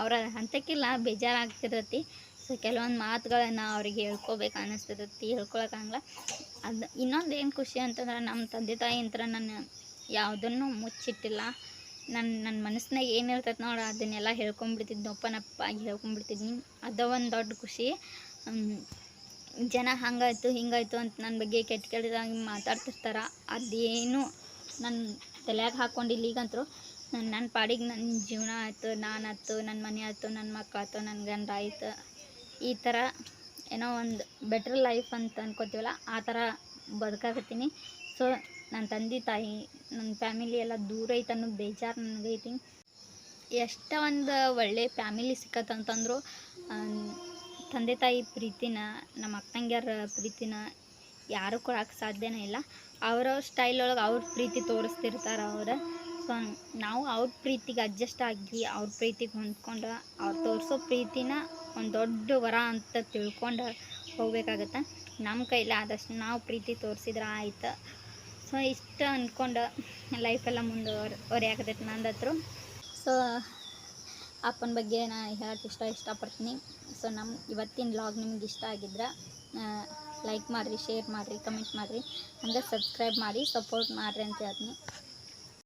ಅವರ ಹಂತಕ್ಕಿಲ್ಲ ಬೇಜಾರಾಗ್ತಿರ್ತೈತಿ ಸೊ ಕೆಲವೊಂದು ಮಾತುಗಳನ್ನು ಅವ್ರಿಗೆ ಹೇಳ್ಕೊಬೇಕು ಅನ್ನಿಸ್ತೈತಿ ಹೇಳ್ಕೊಳಕ್ಕಾಗಲ್ಲ ಅದು ಇನ್ನೊಂದು ಏನು ಖುಷಿ ಅಂತಂದ್ರೆ ನಮ್ಮ ತಂದೆ ತಾಯಿ ಅಂತ ನಾನು ಯಾವುದನ್ನು ಮುಚ್ಚಿಟ್ಟಿಲ್ಲ. ನನ್ನ ನನ್ನ ಮನಸ್ಸಿನಾಗ ಏನು ಇರ್ತೈತೆ ನೋಡಿ, ಅದನ್ನೆಲ್ಲ ಹೇಳ್ಕೊಂಬಿಡ್ತಿದ್ದೆ ಒಪ್ಪನಪ್ಪ ಆಗಿ ಹೇಳ್ಕೊಂಬಿಡ್ತಿದ್ನಿ. ಅದು ಒಂದು ದೊಡ್ಡ ಖುಷಿ. ಜನ ಹಂಗಾಯ್ತು, ಹಿಂಗಾಯ್ತು ಅಂತ ನನ್ನ ಬಗ್ಗೆ ಕೆಟ್ಟ ಕೆಟ್ಟದಾಗಿ ಮಾತಾಡ್ತಿರ್ತಾರೆ. ಅದೇನು ನನ್ನ ತಲೆಯಾಗ ಹಾಕ್ಕೊಂಡಿಲ್ಲ ಈಗಂತರೂ. ನನ್ನ ನನ್ನ ಪಾಡಿಗೆ ನನ್ನ ಜೀವನ ಆಯಿತು ಆಯ್ತು ನಾನಾಯ್ತು ನನ್ನ ಮನೆ ಆಯ್ತು ನನ್ನ ಮಕ್ಕಳಾಯ್ತು ನನ್ನ ಗಂಡ ಆಯ್ತು. ಈ ಥರ ಏನೋ ಒಂದು ಬೆಟ್ರ್ ಲೈಫ್ ಅಂತ ಅನ್ಕೋತೀವಲ್ಲ, ಆ ಥರ ಬದುಕಾಕತ್ತೀನಿ. ಸೊ ನನ್ನ ತಂದೆ ತಾಯಿ ನನ್ನ ಫ್ಯಾಮಿಲಿ ಎಲ್ಲ ದೂರ ಐತೆ ಅನ್ನೋ ಬೇಜಾರು ನನಗೈತಿ ಎಷ್ಟ ಒಂದು ಒಳ್ಳೆ ಫ್ಯಾಮಿಲಿ ಸಿಕ್ಕತ್ತಂತಂದ್ರು ತಂದೆ ತಾಯಿ ಪ್ರೀತಿನ ನಮ್ಮ ಅಕ್ಕಂಗ್ಯಾರ ಪ್ರೀತಿನ ಯಾರು ಕೊಡೋಕೆ ಸಾಧ್ಯನೇ ಇಲ್ಲ. ಅವ್ರವ್ರ ಸ್ಟೈಲ್ ಒಳಗೆ ಅವ್ರ ಪ್ರೀತಿ ತೋರಿಸ್ತಿರ್ತಾರೆ ಅವ್ರು. ಸೊ ನಾವು ಅವ್ರ ಪ್ರೀತಿಗೆ ಅಡ್ಜಸ್ಟ್ ಆಗಿ ಅವ್ರ ಪ್ರೀತಿಗೆ ಹೊಂದ್ಕೊಂಡು ಅವ್ರು ತೋರಿಸೋ ಪ್ರೀತಿನ ಒಂದು ದೊಡ್ಡ ವರ ಅಂತ ತಿಳ್ಕೊಂಡು ಹೋಗ್ಬೇಕಾಗತ್ತೆ? ನಮ್ಮ ಕೈಲಿ ಆದಷ್ಟು ನಾವು ಪ್ರೀತಿ ತೋರಿಸಿದ್ರೆ ಆಯ್ತು. ಸೊ ಇಷ್ಟ ಅಂದ್ಕೊಂಡು ಲೈಫೆಲ್ಲ ಮುಂದುವರಿ ಆಗತೈತೆ ನಂದು ಹತ್ರ. ಸೊ ಅಪ್ಪನ ಬಗ್ಗೆ ನಾನು ಹೇಳಕ್ಕೆ ಇಷ್ಟ, ಇಷ್ಟಪಡ್ತೀನಿ. ಸೊ ನಮ್ಮ ಇವತ್ತಿನ ಲಾಗ್ ನಿಮ್ಗೆ ಇಷ್ಟ ಆಗಿದ್ರೆ ಲೈಕ್ ಮಾಡಿರಿ ಶೇರ್ ಮಾಡಿರಿ ಕಮೆಂಟ್ ಮಾಡಿರಿ. ಅಂದರೆ ಸಬ್ಸ್ಕ್ರೈಬ್ ಮಾಡಿ ಸಪೋರ್ಟ್ ಮಾಡಿರಿ ಅಂತ ಹೇಳ್ತೀನಿ.